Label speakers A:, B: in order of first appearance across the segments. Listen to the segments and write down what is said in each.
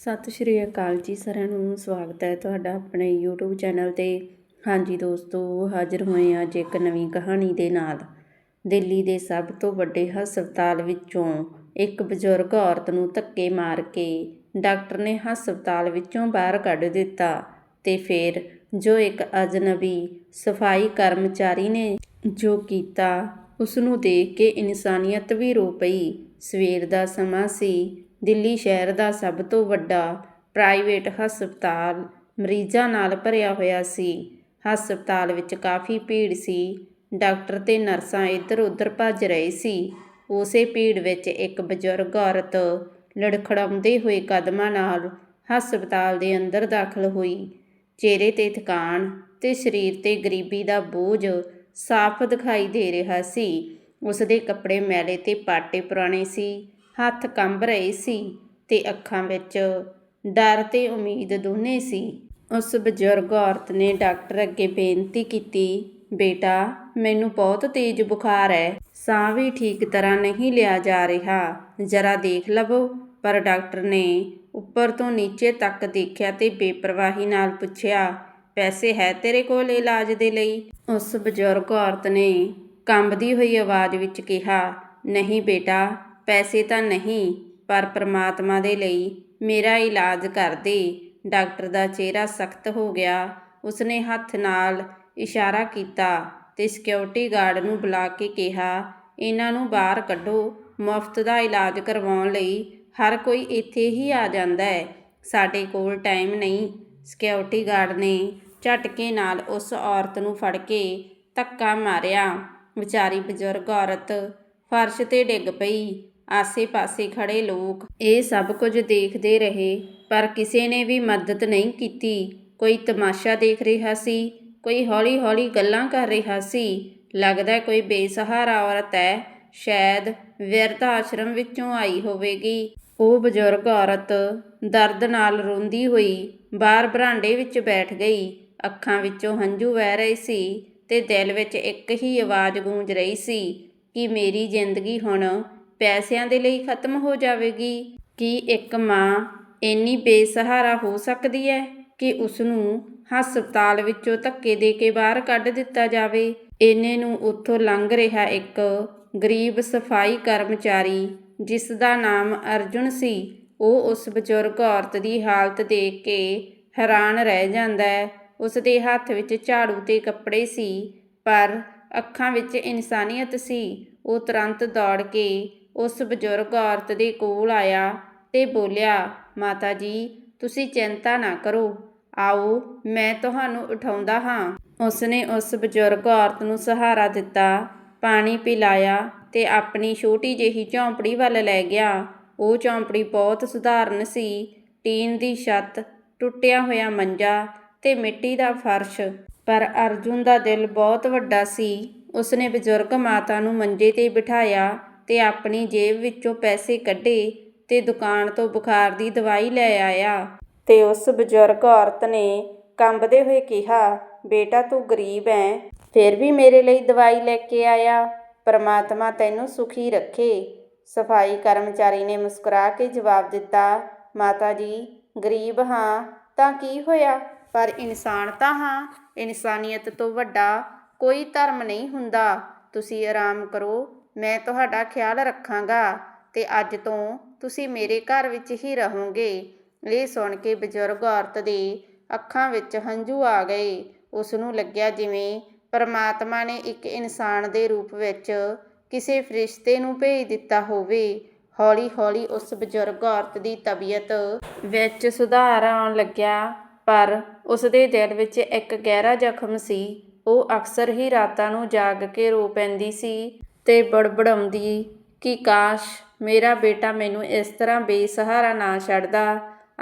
A: ਸਤਿ ਸ਼੍ਰੀ ਅਕਾਲ ਜੀ ਸਾਰਿਆਂ ਨੂੰ, ਸਵਾਗਤ ਹੈ ਤੁਹਾਡਾ ਆਪਣੇ YouTube ਚੈਨਲ ਤੇ। ਹਾਂਜੀ ਦੋਸਤੋ, ਹਾਜ਼ਰ ਹੋਏ ਹਾਂ ਅੱਜ ਇੱਕ ਨਵੀਂ ਕਹਾਣੀ ਦੇ ਨਾਲ। ਦਿੱਲੀ ਦੇ ਸਭ ਤੋਂ ਵੱਡੇ ਹਸਪਤਾਲ ਵਿੱਚੋਂ ਇੱਕ ਬਜ਼ੁਰਗ ਔਰਤ ਨੂੰ ਧੱਕੇ ਮਾਰ ਕੇ ਡਾਕਟਰ ਨੇ ਹਸਪਤਾਲ ਵਿੱਚੋਂ ਬਾਹਰ ਕੱਢ ਦਿੱਤਾ ਤੇ ਫਿਰ ਜੋ ਇੱਕ ਅਜਨਬੀ ਸਫ਼ਾਈ ਕਰਮਚਾਰੀ ਨੇ ਜੋ ਕੀਤਾ ਉਸ ਨੂੰ ਦੇਖ ਕੇ ਇਨਸਾਨੀਅਤ ਵੀ ਰੋ ਪਈ। ਸਵੇਰ ਦਾ ਸਮਾਂ ਸੀ ਦਿੱਲੀ ਸ਼ਹਿਰ ਦਾ ਸਭ ਤੋਂ ਵੱਡਾ ਪ੍ਰਾਈਵੇਟ ਹਸਪਤਾਲ ਮਰੀਜ਼ਾਂ ਨਾਲ ਭਰਿਆ ਹੋਇਆ ਸੀ। ਹਸਪਤਾਲ ਵਿੱਚ ਕਾਫੀ ਭੀੜ ਸੀ। ਡਾਕਟਰ ਤੇ ਨਰਸਾਂ ਇੱਧਰ ਉੱਧਰ ਭੱਜ ਰਹੇ ਸੀ। ਉਸੇ ਭੀੜ ਵਿੱਚ ਇੱਕ ਬਜ਼ੁਰਗ ਔਰਤ ਲੜਖੜਾਉਂਦੇ ਹੋਏ ਕਦਮਾਂ ਨਾਲ ਹਸਪਤਾਲ ਦੇ ਅੰਦਰ ਦਾਖਲ ਹੋਈ। ਚਿਹਰੇ ਤੇ ਥਕਾਨ ਤੇ ਸਰੀਰ ਤੇ ਗਰੀਬੀ ਦਾ ਬੋਝ ਸਾਫ਼ ਦਿਖਾਈ ਦੇ ਰਿਹਾ ਸੀ। ਉਸ ਦੇ ਕੱਪੜੇ ਮੈਲੇ ਤੇ ਪਾਟੇ ਪੁਰਾਣੇ ਸੀ। ਹੱਥ ਕੰਬ ਰਹੇ ਸੀ ਤੇ ਅੱਖਾਂ ਵਿੱਚ ਡਰ ਤੇ ਉਮੀਦ ਦੋਨੇ ਸੀ। ਉਸ ਬਜ਼ੁਰਗ ਔਰਤ ਨੇ ਡਾਕਟਰ ਅੱਗੇ ਬੇਨਤੀ ਕੀਤੀ, ਬੇਟਾ, ਮੈਨੂੰ ਬਹੁਤ ਤੇਜ਼ ਬੁਖਾਰ ਹੈ। ਸਾਹ ਵੀ ਠੀਕ ਤਰ੍ਹਾਂ ਨਹੀਂ ਲਿਆ ਜਾ ਰਿਹਾ। ਜਰਾ ਦੇਖ ਲਵੋ। ਪਰ ਡਾਕਟਰ ਨੇ ਉੱਪਰ ਤੋਂ ਨੀਚੇ ਤੱਕ ਦੇਖਿਆ ਤੇ ਬੇਪਰਵਾਹੀ ਨਾਲ ਪੁੱਛਿਆ, ਪੈਸੇ ਹੈ ਤੇਰੇ ਕੋਲ ਇਲਾਜ ਦੇ ਲਈ? ਉਸ ਬਜ਼ੁਰਗ ਔਰਤ ਨੇ ਕੰਬਦੀ ਹੋਈ ਆਵਾਜ਼ ਵਿੱਚ ਕਿਹਾ, ਨਹੀਂ ਬੇਟਾ ਪੈਸੇ ਤਾਂ ਨਹੀਂ, ਪਰ ਪ੍ਰਮਾਤਮਾ ਦੇ ਲਈ ਮੇਰਾ ਇਲਾਜ ਕਰ ਦੇ। ਡਾਕਟਰ ਦਾ ਚਿਹਰਾ ਸਖਤ ਹੋ ਗਿਆ। ਉਸਨੇ ਹੱਥ ਨਾਲ ਇਸ਼ਾਰਾ ਕੀਤਾ ਤੇ ਸਿਕਿਉਰਿਟੀ ਗਾਰਡ ਨੂੰ ਬੁਲਾ ਕੇ ਕਿਹਾ, ਇਹਨਾਂ ਨੂੰ ਬਾਹਰ ਕੱਢੋ। ਮੁਫਤ ਦਾ ਇਲਾਜ ਕਰਵਾਉਣ ਲਈ ਹਰ ਕੋਈ ਇੱਥੇ ਹੀ ਆ ਜਾਂਦਾ ਹੈ। ਸਾਡੇ ਕੋਲ ਟਾਈਮ ਨਹੀਂ। ਸਿਕਿਉਰਿਟੀ ਗਾਰਡ ਨੇ ਝਟਕੇ ਨਾਲ ਉਸ ਔਰਤ ਨੂੰ ਫੜ ਕੇ ਧੱਕਾ ਮਾਰਿਆ। ਵਿਚਾਰੀ ਬਜ਼ੁਰਗ ਔਰਤ ਫਰਸ਼ ਤੇ ਡਿੱਗ ਪਈ। ਆਸੇ-ਪਾਸੇ ਖੜੇ ਲੋਕ। ਇਹ ਸਭ ਕੁਝ ਦੇਖਦੇ ਰਹੇ, ਪਰ ਕਿਸੇ ਨੇ ਵੀ ਮਦਦ ਨਹੀਂ ਕੀਤੀ। ਕੋਈ ਤਮਾਸ਼ਾ ਦੇਖ ਰਿਹਾ ਸੀ, ਕੋਈ ਹੌਲੀ-ਹੌਲੀ ਗੱਲਾਂ ਕਰ ਰਿਹਾ ਸੀ। ਲੱਗਦਾ ਕੋਈ ਬੇਸਹਾਰਾ ਔਰਤ ਹੈ, ਸ਼ਾਇਦ ਵਿਰਧ ਆਸ਼ਰਮ ਵਿੱਚੋਂ ਆਈ ਹੋਵੇਗੀ। ਉਹ ਬਜ਼ੁਰਗ ਔਰਤ ਦਰਦ ਨਾਲ ਰੋਂਦੀ ਹੋਈ ਬਾਹਰ ਬਰਾਂਡੇ ਵਿੱਚ ਬੈਠ ਗਈ। ਅੱਖਾਂ ਵਿੱਚੋਂ ਹੰਝੂ ਵਹਿ ਰਹੇ ਸੀ ਤੇ ਦਿਲ ਵਿੱਚ ਇੱਕ ਹੀ ਆਵਾਜ਼ ਗੂੰਜ ਰਹੀ ਸੀ ਕਿ ਮੇਰੀ ਜ਼ਿੰਦਗੀ ਹੁਣ ਪੈਸਿਆਂ ਦੇ ਲਈ ਖਤਮ ਹੋ ਜਾਵੇਗੀ। ਕੀ ਇੱਕ ਮਾਂ ਇੰਨੀ ਬੇਸਹਾਰਾ ਹੋ ਸਕਦੀ ਹੈ ਕਿ ਉਸ ਨੂੰ ਹਸਪਤਾਲ ਵਿੱਚੋਂ ਧੱਕੇ ਦੇ ਕੇ ਬਾਹਰ ਕੱਢ ਦਿੱਤਾ ਜਾਵੇ? ਇੰਨੇ ਨੂੰ ਉੱਥੋਂ ਲੰਘ ਰਿਹਾ ਇੱਕ ਗਰੀਬ ਸਫ਼ਾਈ ਕਰਮਚਾਰੀ ਜਿਸ ਦਾ ਨਾਮ ਅਰਜੁਨ ਸੀ। ਉਹ ਉਸ ਬਜ਼ੁਰਗ ਔਰਤ ਦੀ ਹਾਲਤ ਦੇਖ ਕੇ ਹੈਰਾਨ ਰਹਿ ਜਾਂਦਾ ਹੈ। ਉਸ ਦੇ ਹੱਥ ਵਿੱਚ ਝਾੜੂ ਤੇ ਕੱਪੜੇ ਸੀ, ਪਰ ਅੱਖਾਂ ਵਿੱਚ ਇਨਸਾਨੀਅਤ ਸੀ। ਉਹ ਤੁਰੰਤ ਦੌੜ ਕੇ ਉਸ ਬਜ਼ੁਰਗ ਔਰਤ ਦੇ ਕੋਲ ਆਇਆ ਤੇ ਬੋਲਿਆ, ਮਾਤਾ ਜੀ, ਤੁਸੀਂ ਚਿੰਤਾ ਨਾ ਕਰੋ। ਆਓ, ਮੈਂ ਤੁਹਾਨੂੰ ਉਠਾਉਂਦਾ ਹਾਂ। ਉਸਨੇ ਉਸ ਬਜ਼ੁਰਗ ਔਰਤ ਨੂੰ ਸਹਾਰਾ ਦਿੱਤਾ, ਪਾਣੀ ਪਿਲਾਇਆ ਤੇ ਆਪਣੀ ਛੋਟੀ ਜਿਹੀ ਝੌਂਪੜੀ ਵੱਲ ਲੈ ਗਿਆ। ਉਹ ਝੌਂਪੜੀ ਬਹੁਤ ਸੁਧਾਰਨ ਸੀ, ਟੀਨ ਦੀ ਛੱਤ, ਟੁੱਟਿਆ ਹੋਇਆ ਮੰਜਾ ਤੇ ਮਿੱਟੀ ਦਾ ਫਰਸ਼। ਪਰ ਅਰਜੁਨ ਦਾ ਦਿਲ ਬਹੁਤ ਵੱਡਾ ਸੀ। ਉਸਨੇ ਬਜ਼ੁਰਗ ਮਾਤਾ ਨੂੰ ਮੰਜੇ ਤੇ ਬਿਠਾਇਆ ਤੇ ਆਪਣੀ ਜੇਬ ਵਿੱਚੋਂ ਪੈਸੇ ਕੱਢੇ ਤੇ ਦੁਕਾਨ ਤੋਂ ਬੁਖਾਰ ਦੀ ਦਵਾਈ ਲੈ ਆਇਆ। ਤੇ ਉਸ ਬਜ਼ੁਰਗ ਔਰਤ ਨੇ ਕੰਬਦੇ ਹੋਏ ਕਿਹਾ, ਬੇਟਾ, ਤੂੰ ਗਰੀਬ ਐ, ਫਿਰ ਵੀ ਮੇਰੇ ਲਈ ਦਵਾਈ ਲੈ ਕੇ ਆਇਆ। ਪਰਮਾਤਮਾ ਤੈਨੂੰ ਸੁਖੀ ਰੱਖੇ। ਸਫ਼ਾਈ ਕਰਮਚਾਰੀ ਨੇ ਮੁਸਕਰਾ ਕੇ ਜਵਾਬ ਦਿੱਤਾ, ਮਾਤਾ ਜੀ, ਗਰੀਬ ਹਾਂ, ਤਾਂ ਕੀ ਹੋਇਆ? ਪਰ ਇਨਸਾਨ ਤਾਂ ਹਾਂ, ਇਨਸਾਨੀਅਤ ਤੋਂ ਵੱਡਾ ਕੋਈ ਧਰਮ ਨਹੀਂ ਹੁੰਦਾ। ਤੁਸੀਂ ਆਰਾਮ ਕਰੋ ਮੈਂ ਤੁਹਾਡਾ ਖਿਆਲ ਰੱਖਾਂਗਾ ਤੇ ਅੱਜ ਤੋਂ ਤੁਸੀਂ ਮੇਰੇ ਘਰ ਵਿੱਚ ਹੀ ਰਹੋਗੇ। ਇਹ ਸੁਣ ਕੇ ਬਜ਼ੁਰਗ ਔਰਤ ਦੇ ਅੱਖਾਂ ਵਿੱਚ ਹੰਝੂ ਆ ਗਏ। ਉਸ ਨੂੰ ਲੱਗਿਆ ਜਿਵੇਂ ਪਰਮਾਤਮਾ ਨੇ ਇੱਕ ਇਨਸਾਨ ਦੇ ਰੂਪ ਵਿੱਚ ਕਿਸੇ ਫਰਿਸ਼ਤੇ ਨੂੰ ਭੇਜ ਦਿੱਤਾ ਹੋਵੇ। ਹੌਲੀ-ਹੌਲੀ ਉਸ ਬਜ਼ੁਰਗ ਔਰਤ ਦੀ ਤਬੀਅਤ ਵਿੱਚ ਸੁਧਾਰ ਆਉਣ ਲੱਗਿਆ, ਪਰ ਉਸ ਦੇ ਦਿਲ ਵਿੱਚ ਇੱਕ ਗਹਿਰਾ ਜ਼ਖਮ ਸੀ। ਉਹ ਅਕਸਰ ਹੀ ਰਾਤਾਂ ਨੂੰ ਜਾਗ ਕੇ ਰੋ ਪੈਂਦੀ ਸੀ। ਅਤੇ ਬੜਬੜਾਉਂਦੀ, ਕਿ ਕਾਸ਼, ਮੇਰਾ ਬੇਟਾ ਮੈਨੂੰ ਇਸ ਤਰ੍ਹਾਂ ਬੇਸਹਾਰਾ ਨਾ ਛੱਡਦਾ।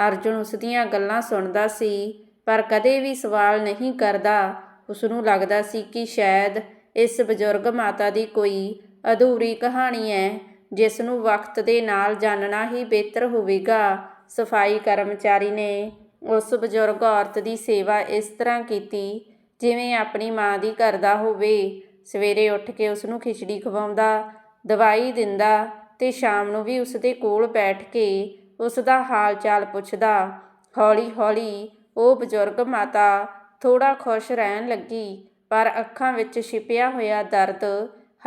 A: ਅਰਜੁਨ ਉਸ ਦੀਆਂ ਗੱਲਾਂ ਸੁਣਦਾ ਸੀ, ਪਰ ਕਦੇ ਵੀ ਸਵਾਲ ਨਹੀਂ ਕਰਦਾ। ਉਸ ਨੂੰ ਲੱਗਦਾ ਸੀ ਕਿ ਸ਼ਾਇਦ ਇਸ ਬਜ਼ੁਰਗ ਮਾਤਾ ਦੀ ਕੋਈ ਅਧੂਰੀ ਕਹਾਣੀ ਹੈ ਜਿਸ ਨੂੰ ਵਕਤ ਦੇ ਨਾਲ ਜਾਣਨਾ ਹੀ ਬਿਹਤਰ ਹੋਵੇਗਾ। ਸਫ਼ਾਈ ਕਰਮਚਾਰੀ ਨੇ ਉਸ ਬਜ਼ੁਰਗ ਔਰਤ ਦੀ ਸੇਵਾ ਇਸ ਤਰ੍ਹਾਂ ਕੀਤੀ, ਜਿਵੇਂ ਆਪਣੀ ਮਾਂ ਦੀ ਕਰਦਾ ਹੋਵੇ। ਸਵੇਰੇ ਉੱਠ ਕੇ ਉਸ ਨੂੰ ਖਿਚੜੀ ਖਵਾਉਂਦਾ, ਦਵਾਈ ਦਿੰਦਾ ਤੇ ਸ਼ਾਮ ਨੂੰ ਵੀ ਉਸ ਦੇ ਕੋਲ ਬੈਠ ਕੇ ਉਸ ਦਾ ਹਾਲ ਚਾਲ ਪੁੱਛਦਾ। ਹੌਲੀ ਹੌਲੀ ਉਹ ਬਜ਼ੁਰਗ ਮਾਤਾ ਥੋੜਾ ਖੁਸ਼ ਰਹਿਣ ਲੱਗੀ, ਪਰ ਅੱਖਾਂ ਵਿੱਚ ਛਿਪਿਆ ਹੋਇਆ ਦਰਦ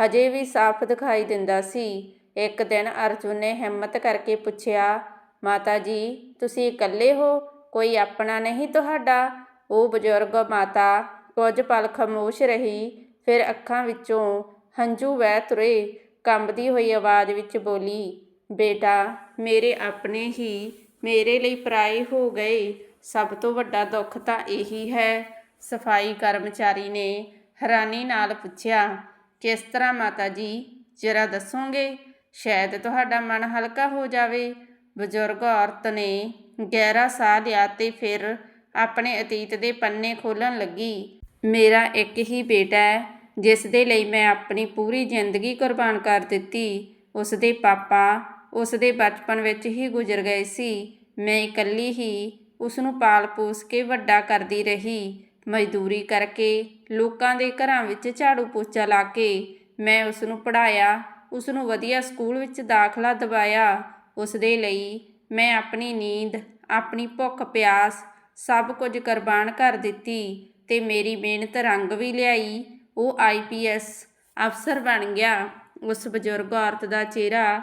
A: ਹਜੇ ਵੀ ਸਾਫ਼ ਦਿਖਾਈ ਦਿੰਦਾ ਸੀ। ਇੱਕ ਦਿਨ ਅਰਜੁਨ ਨੇ ਹਿੰਮਤ ਕਰਕੇ ਪੁੱਛਿਆ, ਮਾਤਾ ਜੀ, ਤੁਸੀਂ ਇਕੱਲੇ ਹੋ? ਕੋਈ ਆਪਣਾ ਨਹੀਂ ਤੁਹਾਡਾ? ਉਹ ਬਜ਼ੁਰਗ ਮਾਤਾ ਕੁਝ ਪਲ ਖਾਮੋਸ਼ ਰਹੀ ਫਿਰ ਅੱਖਾਂ ਵਿੱਚੋਂ ਹੰਝੂ ਵਹਿ ਤੁਰੇ, ਕੰਬਦੀ ਹੋਈ ਆਵਾਜ਼ ਵਿੱਚ ਬੋਲੀ, ਬੇਟਾ, ਮੇਰੇ ਆਪਣੇ ਹੀ ਮੇਰੇ ਲਈ ਪਰਾਏ ਹੋ ਗਏ। ਸਭ ਤੋਂ ਵੱਡਾ ਦੁੱਖ ਤਾਂ ਇਹੀ ਹੈ। ਸਫ਼ਾਈ ਕਰਮਚਾਰੀ ਨੇ ਹੈਰਾਨੀ ਨਾਲ ਪੁੱਛਿਆ, ਕਿਸ ਤਰ੍ਹਾਂ ਮਾਤਾ ਜੀ? ਜਰਾ ਦੱਸੋਗੇ? ਸ਼ਾਇਦ ਤੁਹਾਡਾ ਮਨ ਹਲਕਾ ਹੋ ਜਾਵੇ। ਬਜ਼ੁਰਗ ਔਰਤ ਨੇ ਗਹਿਰਾ ਸਾਹ ਲਿਆ ਤੇ ਫਿਰ ਆਪਣੇ ਅਤੀਤ ਦੇ ਪੰਨੇ ਖੋਲਣ ਲੱਗੀ। ਮੇਰਾ ਇੱਕ ਹੀ ਬੇਟਾ ਹੈ, ਜਿਸ ਦੇ ਲਈ ਮੈਂ ਆਪਣੀ ਪੂਰੀ ਜ਼ਿੰਦਗੀ ਕੁਰਬਾਨ ਕਰ ਦਿੱਤੀ। ਉਸ ਦੇ ਪਾਪਾ ਉਸ ਦੇ ਬਚਪਨ ਵਿੱਚ ਹੀ ਗੁਜ਼ਰ ਗਏ ਸੀ। ਮੈਂ ਇਕੱਲੀ ਹੀ ਉਸ ਨੂੰ ਪਾਲ ਪੋਸ ਕੇ ਵੱਡਾ ਕਰਦੀ ਰਹੀ। ਮਜ਼ਦੂਰੀ ਕਰਕੇ ਲੋਕਾਂ ਦੇ ਘਰਾਂ ਵਿੱਚ ਝਾੜੂ ਪੋਚਾ ਲਾ ਕੇ ਮੈਂ ਉਸ ਨੂੰ ਪੜਾਇਆ ਉਸ ਨੂੰ ਵਧੀਆ ਸਕੂਲ ਵਿੱਚ ਦਾਖਲਾ ਦਿਵਾਇਆ। ਉਸ ਦੇ ਲਈ ਮੈਂ ਆਪਣੀ ਨੀਂਦ, ਆਪਣੀ ਭੁੱਖ ਪਿਆਸ ਸਭ ਕੁਝ ਕੁਰਬਾਨ ਕਰ ਦਿੱਤੀ। ਤੇ ਮੇਰੀ ਮਿਹਨਤ ਰੰਗ ਵੀ ਲਿਆਈ। ਉਹ ਆਈਪੀਐਸ ਅਫਸਰ ਬਣ ਗਿਆ। ਉਸ ਬਜ਼ੁਰਗ ਔਰਤ ਦਾ ਚਿਹਰਾ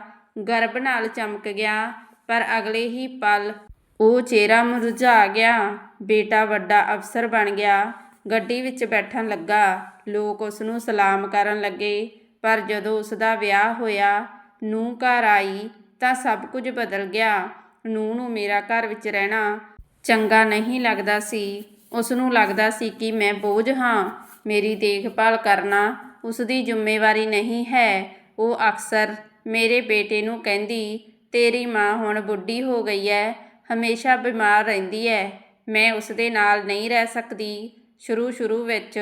A: ਗਰਬ ਨਾਲ ਚਮਕ ਗਿਆ, ਪਰ ਅਗਲੇ ਹੀ ਪਲ ਉਹ ਚਿਹਰਾ ਮੁਰਝਾ ਗਿਆ। ਬੇਟਾ ਵੱਡਾ ਅਫਸਰ ਬਣ ਗਿਆ। ਗੱਡੀ ਵਿੱਚ ਬੈਠਣ ਲੱਗਾ। ਲੋਕ ਉਸ ਨੂੰ ਸਲਾਮ ਕਰਨ ਲੱਗੇ, ਪਰ ਜਦੋਂ ਉਸ ਦਾ ਵਿਆਹ ਹੋਇਆ ਨੂੰ ਘਰ ਆਈ ਤਾਂ ਸਭ ਕੁਝ ਬਦਲ ਗਿਆ। ਨੂੰ ਨੂੰ ਮੇਰਾ ਘਰ ਵਿੱਚ ਰਹਿਣਾ ਚੰਗਾ ਨਹੀਂ ਲੱਗਦਾ ਸੀ। ਉਸ ਨੂੰ ਲੱਗਦਾ ਸੀ ਕਿ ਮੈਂ ਬੋਝ ਹਾਂ, ਮੇਰੀ ਦੇਖਭਾਲ ਕਰਨਾ ਉਸ ਦੀ ਜ਼ਿੰਮੇਵਾਰੀ ਨਹੀਂ ਹੈ। ਉਹ ਅਕਸਰ ਮੇਰੇ ਬੇਟੇ ਨੂੰ ਕਹਿੰਦੀ, ਤੇਰੀ ਮਾਂ ਹੁਣ ਬੁੱਢੀ ਹੋ ਗਈ ਹੈ ਹਮੇਸ਼ਾ ਬਿਮਾਰ ਰਹਿੰਦੀ ਹੈ ਮੈਂ ਉਸ ਦੇ ਨਾਲ ਨਹੀਂ ਰਹਿ ਸਕਦੀ। ਸ਼ੁਰੂ ਸ਼ੁਰੂ ਵਿੱਚ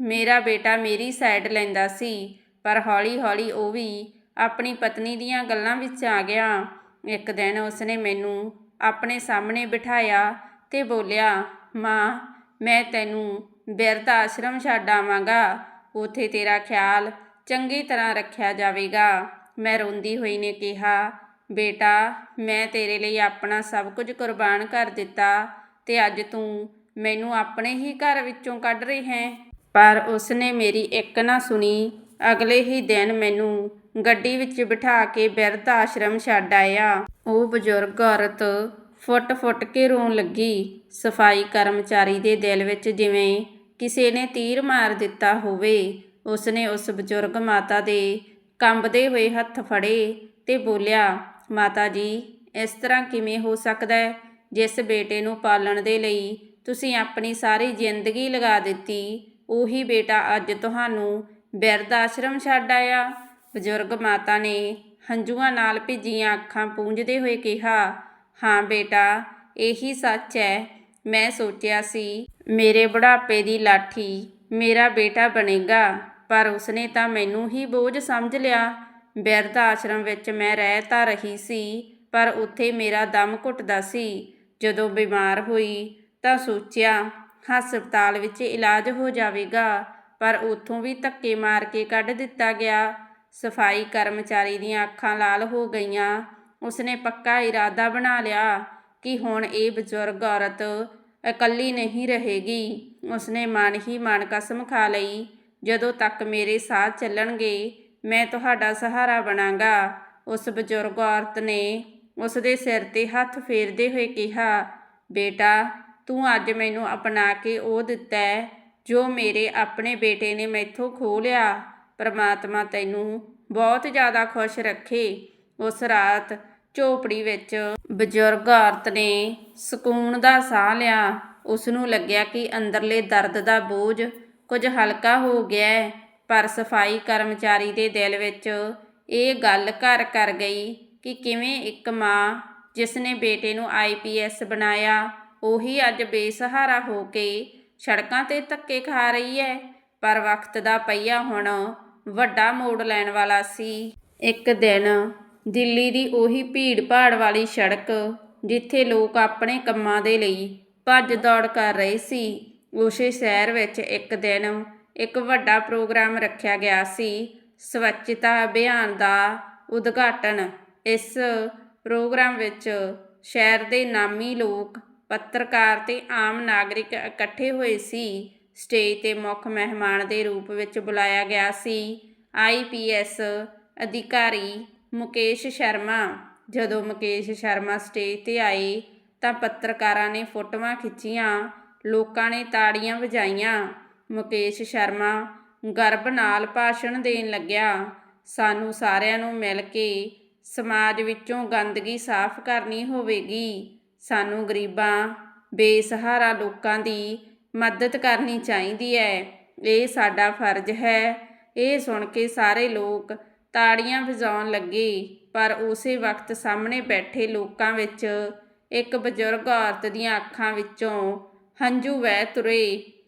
A: ਮੇਰਾ ਬੇਟਾ ਮੇਰੀ ਸਾਈਡ ਲੈਂਦਾ ਸੀ, ਪਰ ਹੌਲੀ-ਹੌਲੀ ਉਹ ਵੀ ਆਪਣੀ ਪਤਨੀ ਦੀਆਂ ਗੱਲਾਂ ਵਿੱਚ ਆ ਗਿਆ। ਇੱਕ ਦਿਨ ਉਸਨੇ ਮੈਨੂੰ ਆਪਣੇ ਸਾਹਮਣੇ ਬਿਠਾਇਆ ਤੇ ਬੋਲਿਆ ਮਾਂ, ਮੈਂ ਤੈਨੂੰ ਬਿਰਧ ਆਸ਼ਰਮ ਛੱਡ ਆਵਾਂਗਾ ਉਥੇ ਤੇਰਾ ਖਿਆਲ ਚੰਗੀ ਤਰ੍ਹਾਂ ਰੱਖਿਆ ਜਾਵੇਗਾ। ਮੈਂ ਰੋਂਦੀ ਹੋਈ ਨੇ ਕਿਹਾ, ਬੇਟਾ, ਮੈਂ ਤੇਰੇ ਲਈ ਆਪਣਾ ਸਭ ਕੁਝ ਕੁਰਬਾਨ ਕਰ ਦਿੱਤਾ ਤੇ ਅੱਜ ਤੂੰ ਮੈਨੂੰ ਆਪਣੇ ਹੀ ਘਰ ਵਿੱਚੋਂ ਕੱਢ ਰਹੀ ਹੈ। ਪਰ ਉਸਨੇ ਮੇਰੀ ਇੱਕ ਨਾ ਸੁਣੀ। ਅਗਲੇ ਹੀ ਦਿਨ ਮੈਨੂੰ ਗੱਡੀ ਵਿੱਚ ਬਿਠਾ ਕੇ ਬਿਰਧ ਆਸ਼ਰਮ ਛੱਡ ਆਇਆ। ਉਹ ਬਜ਼ੁਰਗ ਔਰਤ ਫੁੱਟ-ਫੁੱਟ ਕੇ ਰੋਣ ਲੱਗੀ। ਸਫ਼ਾਈ ਕਰਮਚਾਰੀ ਦੇ ਦਿਲ ਵਿੱਚ ਜਿਵੇਂ ਕਿਸੇ ਨੇ ਤੀਰ ਮਾਰ ਦਿੱਤਾ ਹੋਵੇ, ਉਸਨੇ ਉਸ ਬਜ਼ੁਰਗ ਮਾਤਾ ਦੇ ਕੰਬਦੇ ਹੋਏ ਹੱਥ ਫੜੇ ਤੇ ਬੋਲਿਆ, ਮਾਤਾ ਜੀ, ਇਸ ਤਰ੍ਹਾਂ ਕਿਵੇਂ ਹੋ ਸਕਦਾ ਹੈ? ਜਿਸ ਬੇਟੇ ਨੂੰ ਪਾਲਣ ਦੇ ਲਈ ਤੁਸੀਂ ਆਪਣੀ ਸਾਰੀ ਜ਼ਿੰਦਗੀ ਲਗਾ ਦਿੱਤੀ, ਉਹੀ ਬੇਟਾ ਅੱਜ ਤੁਹਾਨੂੰ ਬਿਰਧ ਆਸ਼ਰਮ ਛੱਡ ਆਇਆ। ਬਜ਼ੁਰਗ ਮਾਤਾ ਨੇ ਹੰਝੂਆਂ ਨਾਲ ਭਿੱਜੀਆਂ ਅੱਖਾਂ ਪੂੰਝਦੇ ਹੋਏ ਕਿਹਾ ਹਾਂ ਬੇਟਾ, ਇਹੀ ਸੱਚ ਹੈ ਮੈਂ ਸੋਚਿਆ ਸੀ, ਮੇਰੇ ਬੁਢਾਪੇ ਦੀ ਲਾਠੀ ਮੇਰਾ ਬੇਟਾ ਬਣੇਗਾ, ਪਰ ਉਸਨੇ ਤਾਂ ਮੈਨੂੰ ਹੀ ਬੋਝ ਸਮਝ ਲਿਆ। ਬਿਰਧ ਆਸ਼ਰਮ ਵਿੱਚ ਮੈਂ ਰਹਿ ਤਾਂ ਰਹੀ ਸੀ, ਪਰ ਉੱਥੇ ਮੇਰਾ ਦਮ ਘੁੱਟਦਾ ਸੀ। ਜਦੋਂ ਬਿਮਾਰ ਹੋਈ ਤਾਂ ਸੋਚਿਆ, ਹਸਪਤਾਲ ਵਿੱਚ ਇਲਾਜ ਹੋ ਜਾਵੇਗਾ, ਪਰ ਉੱਥੋਂ ਵੀ ਧੱਕੇ ਮਾਰ ਕੇ ਕੱਢ ਦਿੱਤਾ ਗਿਆ। ਸਫ਼ਾਈ ਕਰਮਚਾਰੀ ਦੀਆਂ ਅੱਖਾਂ ਲਾਲ ਹੋ ਗਈਆਂ। ਉਸਨੇ ਪੱਕਾ ਇਰਾਦਾ ਬਣਾ ਲਿਆ ਕਿ ਹੁਣ ਇਹ ਬਜ਼ੁਰਗ ਔਰਤ ਇਕੱਲੀ ਨਹੀਂ ਰਹੇਗੀ। ਉਸਨੇ ਮਨ ਹੀ ਮਨ ਕਸਮ ਖਾ ਲਈ। ਜਦੋਂ ਤੱਕ ਮੇਰੇ ਸਾਹ ਚੱਲਣਗੇ, ਮੈਂ ਤੁਹਾਡਾ ਸਹਾਰਾ ਬਣਾਂਗਾ। ਉਸ ਬਜ਼ੁਰਗ ਔਰਤ ਨੇ ਉਸ ਦੇ ਸਿਰ ਤੇ ਹੱਥ ਫੇਰਦੇ ਹੋਏ ਕਿਹਾ, ਬੇਟਾ, ਤੂੰ ਅੱਜ ਮੈਨੂੰ ਅਪਣਾ ਕੇ ਉਹ ਦਿੱਤਾ ਜੋ ਮੇਰੇ ਆਪਣੇ ਬੇਟੇ ਨੇ ਮੈਥੋਂ ਖੋਹ ਲਿਆ। ਪ੍ਰਮਾਤਮਾ ਤੈਨੂੰ ਬਹੁਤ ਜ਼ਿਆਦਾ ਖੁਸ਼ ਰੱਖੇ। ਉਸ ਰਾਤ ਝੋਪੜੀ ਵਿੱਚ ਬਜ਼ੁਰਗ ਔਰਤ ਨੇ ਸਕੂਨ ਦਾ ਸਾਹ ਲਿਆ। ਉਸ ਨੂੰ ਲੱਗਿਆ ਕਿ ਅੰਦਰਲੇ ਦਰਦ ਦਾ ਬੋਝ ਕੁਝ ਹਲਕਾ ਹੋ ਗਿਆ ਪਰ ਸਫ਼ਾਈ ਕਰਮਚਾਰੀ ਦੇ ਦਿਲ ਵਿੱਚ ਇਹ ਗੱਲ ਘਰ ਕਰ ਗਈ ਕਿ ਕਿਵੇਂ ਇੱਕ ਮਾਂ ਜਿਸ ਨੇ ਬੇਟੇ ਨੂੰ ਆਈਪੀਐਸ ਬਣਾਇਆ, ਉਹੀ ਅੱਜ ਬੇਸਹਾਰਾ ਹੋ ਕੇ ਸੜਕਾਂ ਤੇ ਧੱਕੇ ਖਾ ਰਹੀ ਹੈ। ਪਰ ਵਕਤ ਦਾ ਪਈਆ ਹੁਣ ਵੱਡਾ ਮੋੜ ਲੈਣ ਵਾਲਾ ਸੀ। ਇੱਕ ਦਿਨ ਦਿੱਲੀ ਦੀ ਉਹੀ ਭੀੜ ਭਾੜ ਵਾਲੀ ਸੜਕ ਜਿੱਥੇ ਲੋਕ ਆਪਣੇ ਕੰਮਾਂ ਦੇ ਲਈ ਭੱਜ ਦੌੜ ਕਰ ਰਹੇ ਸੀ, ਉਸੇ ਸ਼ਹਿਰ ਵਿੱਚ ਇੱਕ ਦਿਨ ਇੱਕ ਵੱਡਾ ਪ੍ਰੋਗਰਾਮ ਰੱਖਿਆ ਗਿਆ ਸੀ, ਸਵੱਛਤਾ ਅਭਿਆਨ ਦਾ ਉਦਘਾਟਨ। ਇਸ ਪ੍ਰੋਗਰਾਮ ਵਿੱਚ ਸ਼ਹਿਰ ਦੇ ਨਾਮੀ ਲੋਕ, ਪੱਤਰਕਾਰ ਤੇ ਆਮ ਨਾਗਰਿਕ ਇਕੱਠੇ ਹੋਏ ਸੀ। ਸਟੇਜ ਤੇ ਮੁੱਖ ਮਹਿਮਾਨ ਦੇ ਰੂਪ ਵਿੱਚ ਬੁਲਾਇਆ ਗਿਆ ਸੀ। ਆਈਪੀਐਸ ਅਧਿਕਾਰੀ ਮੁਕੇਸ਼ ਸ਼ਰਮਾ। ਜਦੋਂ ਮੁਕੇਸ਼ ਸ਼ਰਮਾ ਸਟੇਜ ਤੇ ਆਏ ਤਾਂ ਪੱਤਰਕਾਰਾਂ ਨੇ ਫੋਟੋਆਂ ਖਿੱਚੀਆਂ, ਲੋਕਾਂ ਨੇ ਤਾੜੀਆਂ ਵਜਾਈਆਂ। ਮੁਕੇਸ਼ ਸ਼ਰਮਾ ਗਰਭ ਨਾਲ ਭਾਸ਼ਣ ਦੇਣ ਲੱਗਿਆ। ਸਾਨੂੰ ਸਾਰਿਆਂ ਨੂੰ ਮਿਲ ਕੇ ਸਮਾਜ ਵਿੱਚੋਂ ਗੰਦਗੀ ਸਾਫ਼ ਕਰਨੀ ਹੋਵੇਗੀ। ਸਾਨੂੰ ਗਰੀਬਾਂ, ਬੇਸਹਾਰਾ ਲੋਕਾਂ ਦੀ ਮਦਦ ਕਰਨੀ ਚਾਹੀਦੀ ਹੈ। ਇਹ ਸਾਡਾ ਫਰਜ਼ ਹੈ। ਇਹ ਸੁਣ ਕੇ ਸਾਰੇ ਲੋਕ ਤਾੜੀਆਂ ਵਜਾਉਣ ਲੱਗੇ, ਪਰ ਉਸੇ ਵਕਤ ਸਾਹਮਣੇ ਬੈਠੇ ਲੋਕਾਂ ਵਿੱਚ ਇੱਕ ਬਜ਼ੁਰਗ ਔਰਤ ਦੀਆਂ ਅੱਖਾਂ ਵਿੱਚੋਂ ਹੰਝੂ ਵਹਿ ਤੁਰੇ।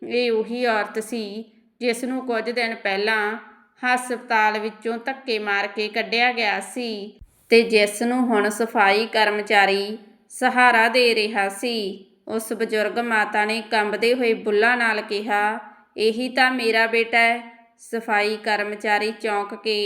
A: ਇਹ ਉਹੀ ਔਰਤ ਸੀ ਜਿਸ ਨੂੰ ਕੁਝ ਦਿਨ ਪਹਿਲਾਂ ਹਸਪਤਾਲ ਵਿੱਚੋਂ ਧੱਕੇ ਮਾਰ ਕੇ ਕੱਢਿਆ ਗਿਆ ਸੀ ਤੇ ਜਿਸ ਨੂੰ ਹੁਣ ਸਫ਼ਾਈ ਕਰਮਚਾਰੀ ਸਹਾਰਾ ਦੇ ਰਿਹਾ ਸੀ। ਉਸ ਬਜ਼ੁਰਗ ਮਾਤਾ ਨੇ ਕੰਬਦੇ ਹੋਏ ਬੁੱਲਾਂ ਨਾਲ ਕਿਹਾ, ਇਹੀ ਤਾਂ ਮੇਰਾ ਬੇਟਾ ਹੈ। ਸਫ਼ਾਈ ਕਰਮਚਾਰੀ ਚੌਂਕ ਕੇ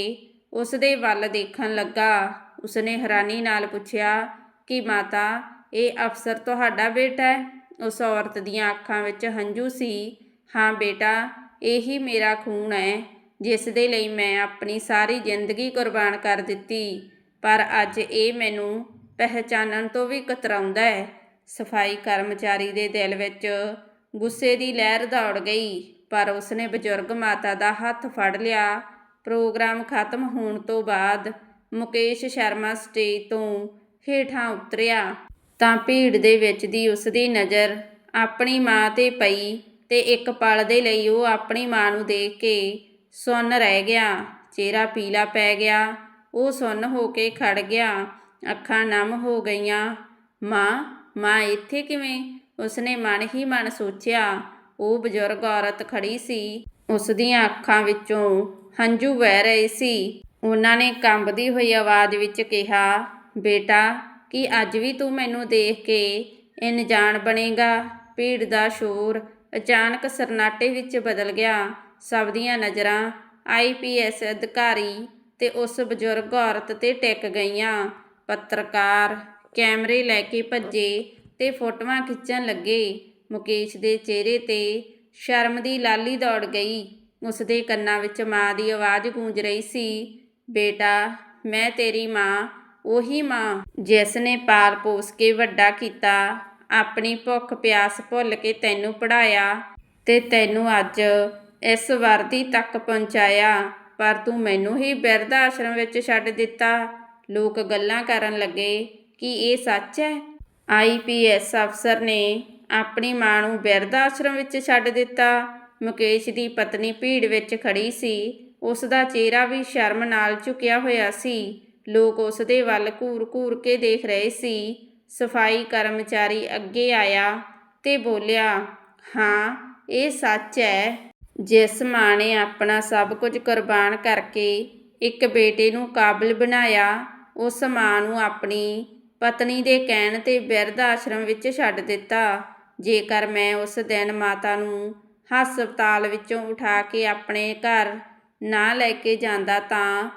A: ਉਸ ਦੇ ਵੱਲ ਦੇਖਣ ਲੱਗਾ। ਉਸਨੇ ਹੈਰਾਨੀ ਨਾਲ ਪੁੱਛਿਆ, ਕਿ ਮਾਤਾ, ਇਹ ਅਫਸਰ ਤੁਹਾਡਾ ਬੇਟਾ ਹੈ? ਉਸ ਔਰਤ ਦੀਆਂ ਅੱਖਾਂ ਵਿੱਚ ਹੰਝੂ ਸੀ। ਹਾਂ ਬੇਟਾ, ਇਹੀ ਮੇਰਾ ਖੂਨ ਹੈ, ਜਿਸ ਦੇ ਲਈ ਮੈਂ ਆਪਣੀ ਸਾਰੀ ਜ਼ਿੰਦਗੀ ਕੁਰਬਾਨ ਕਰ ਦਿੱਤੀ। ਪਰ ਅੱਜ ਇਹ ਮੈਨੂੰ ਪਹਿਚਾਨਣ ਤੋਂ ਵੀ ਕਤਰਾਉਂਦਾ ਹੈ। ਸਫ਼ਾਈ ਕਰਮਚਾਰੀ ਦੇ ਦਿਲ ਵਿੱਚ ਗੁੱਸੇ ਦੀ ਲਹਿਰ ਦੌੜ ਗਈ, ਪਰ ਉਸਨੇ ਬਜ਼ੁਰਗ ਮਾਤਾ ਦਾ ਹੱਥ ਫੜ ਲਿਆ। ਪ੍ਰੋਗਰਾਮ ਖਤਮ ਹੋਣ ਤੋਂ ਬਾਅਦ ਮੁਕੇਸ਼ ਸ਼ਰਮਾ ਸਟੇਜ ਤੋਂ ਹੇਠਾਂ ਉਤਰਿਆ। ਤਾਂ ਭੀੜ ਦੇ ਵਿੱਚ ਦੀ ਉਸਦੀ ਨਜ਼ਰ ਆਪਣੀ ਮਾਂ ਤੇ ਪਈ ਤੇ ਇੱਕ ਪਲ ਦੇ ਲਈ ਉਹ ਆਪਣੀ ਮਾਂ ਨੂੰ ਦੇਖ ਕੇ ਸੁੰਨ ਰਹਿ ਗਿਆ। ਚਿਹਰਾ ਪੀਲਾ ਪੈ ਗਿਆ। ਉਹ ਸੁੰਨ ਹੋ ਕੇ ਖੜ ਗਿਆ। ਅੱਖਾਂ ਨਮ ਹੋ ਗਈਆਂ। ਮਾਂ ਮਾਂ ਇੱਥੇ ਕਿਵੇਂ? ਉਸਨੇ ਮਨ ਹੀ ਮਨ ਸੋਚਿਆ। ਉਹ ਬਜ਼ੁਰਗ ਔਰਤ ਖੜੀ ਸੀ। ਉਸ ਦੀਆਂ ਅੱਖਾਂ ਵਿੱਚੋਂ ਹੰਝੂ ਵਹਿ ਰਹੇ ਸੀ। ਉਹਨਾਂ ਨੇ ਕੰਬਦੀ ਹੋਈ ਆਵਾਜ਼ ਵਿੱਚ ਕਿਹਾ, ਬੇਟਾ, ਕੀ ਅੱਜ ਵੀ ਤੂੰ ਮੈਨੂੰ ਦੇਖ ਕੇ ਅਣਜਾਣ ਬਣੇਗਾ? ਭੀੜ ਦਾ ਸ਼ੋਰ ਅਚਾਨਕ ਸਰਨਾਟੇ ਵਿੱਚ ਬਦਲ ਗਿਆ। ਸਭ ਦੀਆਂ ਨਜ਼ਰਾਂ ਆਈਪੀਐਸ ਅਧਿਕਾਰੀ ਤੇ ਉਸ ਬਜ਼ੁਰਗ ਔਰਤ ਤੇ ਟਿਕ ਗਈਆਂ। ਪੱਤਰਕਾਰ ਕੈਮਰੇ ਲੈ ਕੇ ਭੱਜੇ ਤੇ ਫੋਟੋਆਂ ਖਿੱਚਣ ਲੱਗੇ। ਮੁਕੇਸ਼ ਦੇ ਚਿਹਰੇ ਤੇ ਸ਼ਰਮ ਦੀ ਲਾਲੀ ਦੌੜ ਗਈ। ਉਸ ਦੇ ਕੰਨਾਂ ਵਿੱਚ ਮਾਂ ਦੀ ਆਵਾਜ਼ ਗੂੰਜ ਰਹੀ ਸੀ, ਬੇਟਾ, ਮੈਂ ਤੇਰੀ ਮਾਂ, ਉਹੀ ਮਾਂ ਜਿਸ ਨੇ ਪਾਲ ਪੋਸ ਕੇ ਵੱਡਾ ਕੀਤਾ, ਆਪਣੀ ਭੁੱਖ ਪਿਆਸ ਭੁੱਲ ਕੇ ਤੈਨੂੰ ਪੜਾਇਆ ਤੇ ਤੈਨੂੰ ਅੱਜ ਇਸ ਵਰਦੀ ਤੱਕ ਪਹੁੰਚਾਇਆ, ਪਰ ਤੂੰ ਮੈਨੂੰ ਹੀ ਬਿਰਧ ਆਸ਼ਰਮ ਵਿੱਚ ਛੱਡ ਦਿੱਤਾ। ਲੋਕ ਗੱਲਾਂ ਕਰਨ ਲੱਗੇ, ਕਿ ਇਹ ਸੱਚ ਹੈ? ਆਈਪੀਐਸ ਅਫਸਰ ਨੇ ਆਪਣੀ ਮਾਂ ਨੂੰ ਬਿਰਧ ਆਸ਼ਰਮ ਵਿੱਚ ਛੱਡ ਦਿੱਤਾ। ਮੁਕੇਸ਼ ਦੀ ਪਤਨੀ ਭੀੜ ਵਿੱਚ ਖੜੀ ਸੀ। ਉਸ ਦਾ ਚਿਹਰਾ ਵੀ ਸ਼ਰਮ ਨਾਲ ਝੁਕਿਆ ਹੋਇਆ ਸੀ। ਲੋਕ ਉਸ ਦੇ ਵੱਲ ਘੂਰ-ਘੂਰ ਕੇ ਦੇਖ ਰਹੇ ਸੀ। ਸਫ਼ਾਈ ਕਰਮਚਾਰੀ ਅੱਗੇ ਆਇਆ ਤੇ ਬੋਲਿਆ, ਹਾਂ, ਇਹ ਸੱਚ ਹੈ ਜਿਸ ਮਾਂ ਨੇ ਆਪਣਾ ਸਭ ਕੁਝ ਕੁਰਬਾਨ ਕਰਕੇ ਇੱਕ ਬੇਟੇ ਨੂੰ ਕਾਬਿਲ ਬਣਾਇਆ, ਉਸ ਮਾਂ ਨੂੰ ਆਪਣੀ ਪਤਨੀ ਦੇ ਕਹਿਣ ਤੇ ਬਿਰਧ ਆਸ਼ਰਮ ਵਿੱਚ ਛੱਡ ਦਿੱਤਾ। ਜੇਕਰ ਮੈਂ ਉਸ ਦਿਨ ਮਾਤਾ ਨੂੰ ਹਸਪਤਾਲ ਵਿੱਚੋਂ ਉਠਾ ਕੇ ਆਪਣੇ ਘਰ ਨਾ ਲੈ ਕੇ ਜਾਂਦਾ ਤਾਂ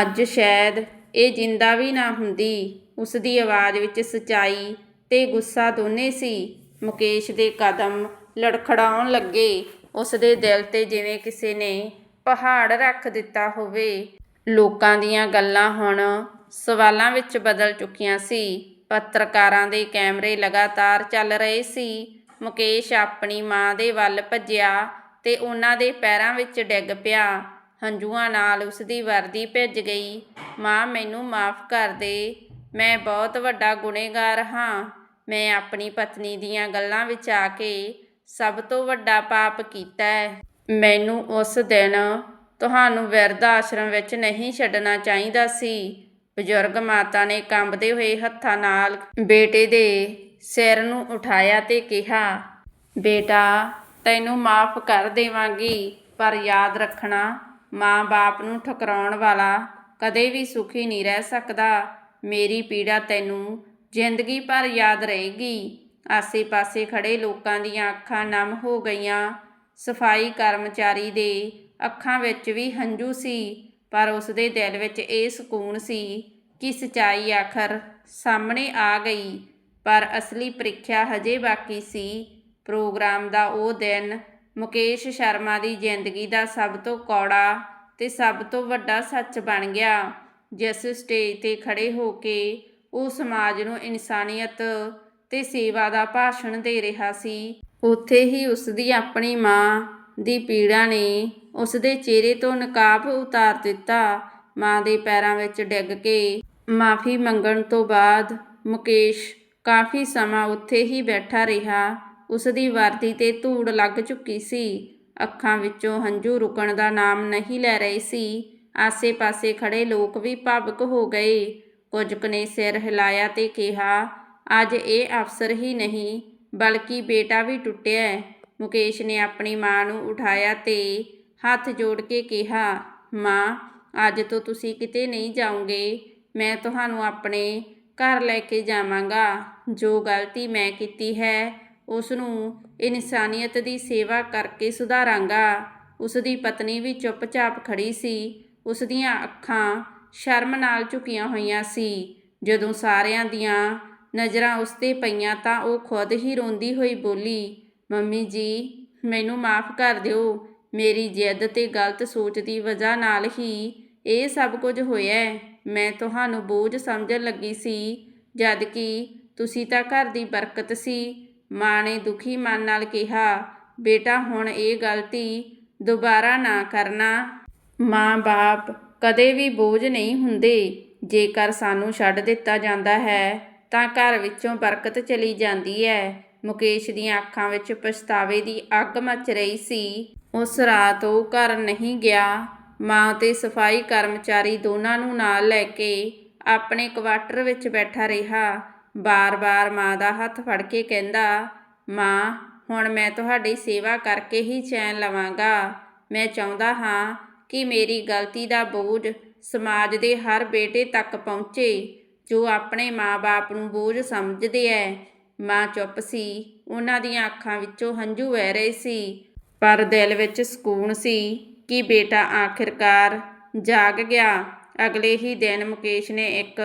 A: ਅੱਜ ਸ਼ਾਇਦ ਇਹ ਜਿੰਦਾ ਵੀ ਨਾ ਹੁੰਦੀ। ਉਸ ਦੀ ਆਵਾਜ਼ ਵਿੱਚ ਸਚਾਈ ਤੇ ਗੁੱਸਾ ਦੋਨੇ ਸੀ। ਮੁਕੇਸ਼ ਦੇ ਕਦਮ ਲੜਖੜਾਉਣ ਲੱਗੇ। ਉਸ ਦੇ ਦਿਲ ਤੇ ਜਿਵੇਂ ਕਿਸੇ ਨੇ ਪਹਾੜ ਰੱਖ ਦਿੱਤਾ ਹੋਵੇ। ਲੋਕਾਂ ਦੀਆਂ ਗੱਲਾਂ ਹੁਣ ਸਵਾਲਾਂ ਵਿੱਚ ਬਦਲ ਚੁੱਕੀਆਂ ਸੀ। ਪੱਤਰਕਾਰਾਂ ਦੇ ਕੈਮਰੇ ਲਗਾਤਾਰ ਚੱਲ ਰਹੇ ਸੀ। ਮੁਕੇਸ਼ ਆਪਣੀ ਮਾਂ ਦੇ ਵੱਲ ਭੱਜਿਆ ਤੇ ਉਹਨਾਂ ਦੇ ਪੈਰਾਂ ਵਿੱਚ ਡਿੱਗ ਪਿਆ। ਹੰਝੂਆਂ ਨਾਲ ਉਸ ਦੀ ਵਰਦੀ ਭਿੱਜ ਗਈ। ਮਾਂ, ਮੈਨੂੰ ਮਾਫ ਕਰ ਦੇ। ਮੈਂ ਬਹੁਤ ਵੱਡਾ ਗੁਨੇਗਾਰ ਹਾਂ। ਮੈਂ ਆਪਣੀ ਪਤਨੀ ਦੀਆਂ ਗੱਲਾਂ ਵਿੱਚ ਆ ਕੇ ਸਭ ਤੋਂ ਵੱਡਾ ਪਾਪ ਕੀਤਾ ਹੈ। ਮੈਨੂੰ ਉਸ ਦਿਨ ਤੁਹਾਨੂੰ ਵਿਰਧ ਆਸ਼ਰਮ ਵਿੱਚ ਨਹੀਂ ਛੱਡਣਾ ਚਾਹੀਦਾ ਸੀ। ਬਜ਼ੁਰਗ ਮਾਤਾ ਨੇ ਕੰਬਦੇ ਹੋਏ ਹੱਥਾਂ ਨਾਲ ਬੇਟੇ ਦੇ ਸਿਰ ਨੂੰ ਉਠਾਇਆ ਤੇ ਕਿਹਾ, ਬੇਟਾ, ਤੈਨੂੰ ਮਾਫ ਕਰ ਦੇਵਾਂਗੀ, ਪਰ ਯਾਦ ਰੱਖਣਾ, ਮਾਂ-ਬਾਪ ਨੂੰ ਠੁਕਰਾਉਣ ਵਾਲਾ ਕਦੇ ਵੀ ਸੁਖੀ ਨਹੀਂ ਰਹਿ ਸਕਦਾ। ਮੇਰੀ ਪੀੜਾ ਤੈਨੂੰ ਜ਼ਿੰਦਗੀ ਭਰ ਯਾਦ ਰਹੇਗੀ। ਆਸੇ-ਪਾਸੇ ਖੜੇ ਲੋਕਾਂ ਦੀਆਂ ਅੱਖਾਂ ਨਮ ਹੋ ਗਈਆਂ। ਸਫ਼ਾਈ ਕਰਮਚਾਰੀ ਦੇ ਅੱਖਾਂ ਵਿੱਚ ਵੀ ਹੰਝੂ ਸੀ, ਪਰ ਉਸ ਦੇ ਦਿਲ ਵਿੱਚ ਇਹ ਸਕੂਨ ਸੀ, ਕਿ ਸਚਾਈ ਆਖਰ ਸਾਹਮਣੇ ਆ ਗਈ। ਪਰ ਅਸਲੀ ਪ੍ਰੀਖਿਆ ਹਜੇ ਬਾਕੀ ਸੀ। ਪ੍ਰੋਗਰਾਮ ਦਾ ਉਹ ਦਿਨ ਮੁਕੇਸ਼ ਸ਼ਰਮਾ ਦੀ ਜ਼ਿੰਦਗੀ ਦਾ ਸਭ ਤੋਂ ਕੌੜਾ ਤੇ ਸਭ ਤੋਂ ਵੱਡਾ ਸੱਚ ਬਣ ਗਿਆ। ਜਿਸ ਸਟੇਜ ਤੇ ਖੜੇ ਹੋ ਕੇ ਉਹ ਸਮਾਜ ਨੂੰ ਇਨਸਾਨੀਅਤ ਤੇ ਸੇਵਾ ਦਾ ਭਾਸ਼ਣ ਦੇ ਰਿਹਾ ਸੀ। ਉੱਥੇ ਹੀ ਉਸ ਦੀ ਆਪਣੀ ਮਾਂ ਦੀ ਪੀੜਾ ਨੇ ਉਸ ਦੇ ਚਿਹਰੇ ਤੋਂ ਨਕਾਬ ਉਤਾਰ ਦਿੱਤਾ। ਮਾਂ ਦੇ ਪੈਰਾਂ ਵਿੱਚ ਡਿੱਗ ਕੇ ਮਾਫੀ ਮੰਗਣ ਤੋਂ ਬਾਅਦ ਮੁਕੇਸ਼ ਕਾਫੀ ਸਮਾਂ ਉੱਥੇ ਹੀ ਬੈਠਾ ਰਿਹਾ। ਉਸ ਦੀ ਵਰਦੀ ਤੇ ਧੂੜ ਲੱਗ ਚੁੱਕੀ ਸੀ। ਅੱਖਾਂ ਵਿੱਚੋਂ ਹੰਝੂ ਰੁਕਣ ਦਾ ਨਾਮ ਨਹੀਂ ਲੈ ਰਹੇ ਸੀ। ਆਸੇ-ਪਾਸੇ ਖੜੇ ਲੋਕ ਵੀ ਭਾਵਕ ਹੋ ਗਏ। ਕੁਝ ਕੁ ਨੇ ਸਿਰ ਹਿਲਾਇਆ ਤੇ ਕਿਹਾ, ਅੱਜ ਇਹ ਅਫਸਰ ਹੀ ਨਹੀਂ, ਬਲਕਿ ਬੇਟਾ ਵੀ ਟੁੱਟਿਆ ਮੁਕੇਸ਼ ਨੇ ਆਪਣੀ ਮਾਂ ਨੂੰ ਉਠਾਇਆ ਤੇ ਹੱਥ ਜੋੜ ਕੇ ਕਿਹਾ, ਮਾਂ, ਅੱਜ ਤੋਂ ਤੁਸੀਂ ਕਿਤੇ ਨਹੀਂ ਜਾਓਗੇ। ਮੈਂ ਤੁਹਾਨੂੰ ਆਪਣੇ ਘਰ ਲੈ ਕੇ ਜਾਵਾਂਗਾ। ਜੋ ਗਲਤੀ ਮੈਂ ਕੀਤੀ ਹੈ ਉਸ ਨੂੰ ਇਨਸਾਨੀਅਤ ਦੀ ਸੇਵਾ ਕਰਕੇ ਸੁਧਾਰਾਂਗਾ। ਉਸ ਦੀ ਪਤਨੀ ਵੀ ਚੁੱਪਚਾਪ ਖੜੀ ਸੀ। ਉਸ ਦੀਆਂ ਅੱਖਾਂ ਸ਼ਰਮ ਨਾਲ ਝੁਕੀਆਂ ਹੋਈਆਂ ਸੀ। ਜਦੋਂ ਸਾਰਿਆਂ ਦੀਆਂ ਨਜ਼ਰਾਂ ਉਸ ਤੇ ਪਈਆਂ ਤਾਂ ਉਹ ਖੁਦ ਹੀ ਰੋਂਦੀ ਹੋਈ ਬੋਲੀ, ਮੰਮੀ ਜੀ, ਮੈਨੂੰ ਮਾਫ ਕਰ ਦਿਓ। ਮੇਰੀ ਜਿੱਦ ਤੇ ਗਲਤ ਸੋਚ ਦੀ ਵਜ੍ਹਾ ਨਾਲ ਹੀ ਇਹ ਸਭ ਕੁਝ ਹੋਇਆ ਹੈ। ਮੈਂ ਤੁਹਾਨੂੰ ਬੋਝ ਸਮਝਣ ਲੱਗੀ ਸੀ, ਜਦ ਕਿ ਤੁਸੀਂ ਤਾਂ ਘਰ ਦੀ ਬਰਕਤ ਸੀ, ਮਾਂ ਨੇ ਦੁਖੀ ਮਨ ਨਾਲ ਕਿਹਾ, ਬੇਟਾ ਹੁਣ ਇਹ ਗਲਤੀ ਦੁਬਾਰਾ ਨਾ ਕਰਨਾ। ਮਾਂ-ਬਾਪ ਕਦੇ ਵੀ ਬੋਝ ਨਹੀਂ ਹੁੰਦੇ, ਜੇਕਰ ਸਾਨੂੰ ਛੱਡ ਦਿੱਤਾ ਜਾਂਦਾ ਹੈ, ਤਾਂ ਘਰ ਵਿੱਚੋਂ ਬਰਕਤ ਚਲੀ ਜਾਂਦੀ ਹੈ। ਮੁਕੇਸ਼ ਦੀਆਂ ਅੱਖਾਂ ਵਿੱਚ ਪਛਤਾਵੇ ਦੀ ਅੱਗ ਮੱਚ ਰਹੀ ਸੀ। ਉਸ ਰਾਤ ਉਹ ਘਰ ਨਹੀਂ ਗਿਆ। ਮਾਂ ਤੇ ਸਫ਼ਾਈ ਕਰਮਚਾਰੀ ਦੋਨਾਂ ਨੂੰ ਨਾਲ ਲੈ ਕੇ ਆਪਣੇ ਕੁਆਟਰ ਵਿੱਚ ਬੈਠਾ ਰਿਹਾ। ਬਾਰ-ਬਾਰ ਮਾਂ ਦਾ ਹੱਥ ਫੜ ਕੇ ਕਹਿੰਦਾ, ਮਾਂ, ਹੁਣ ਮੈਂ ਤੁਹਾਡੀ ਸੇਵਾ ਕਰਕੇ ਹੀ ਚੈਨ ਲਵਾਂਗਾ। ਮੈਂ ਚਾਹੁੰਦਾ ਹਾਂ ਕਿ ਮੇਰੀ ਗਲਤੀ ਦਾ ਬੋਝ ਸਮਾਜ ਦੇ ਹਰ ਬੇਟੇ ਤੱਕ ਪਹੁੰਚੇ, ਜੋ ਆਪਣੇ ਮਾਂ-ਬਾਪ ਨੂੰ ਬੋਝ ਸਮਝਦੇ ਐ। ਮਾਂ ਚੁੱਪ ਸੀ। ਉਹਨਾਂ ਦੀਆਂ ਅੱਖਾਂ ਵਿੱਚੋਂ ਹੰਝੂ ਵਹਿ ਰਹੇ ਸੀ। ਪਰ ਦਿਲ ਵਿੱਚ ਸਕੂਨ ਸੀ। ਕਿ ਬੇਟਾ ਆਖਿਰਕਾਰ ਜਾਗ ਗਿਆ? ਅਗਲੇ ਹੀ ਦਿਨ ਮੁਕੇਸ਼ ਨੇ ਇੱਕ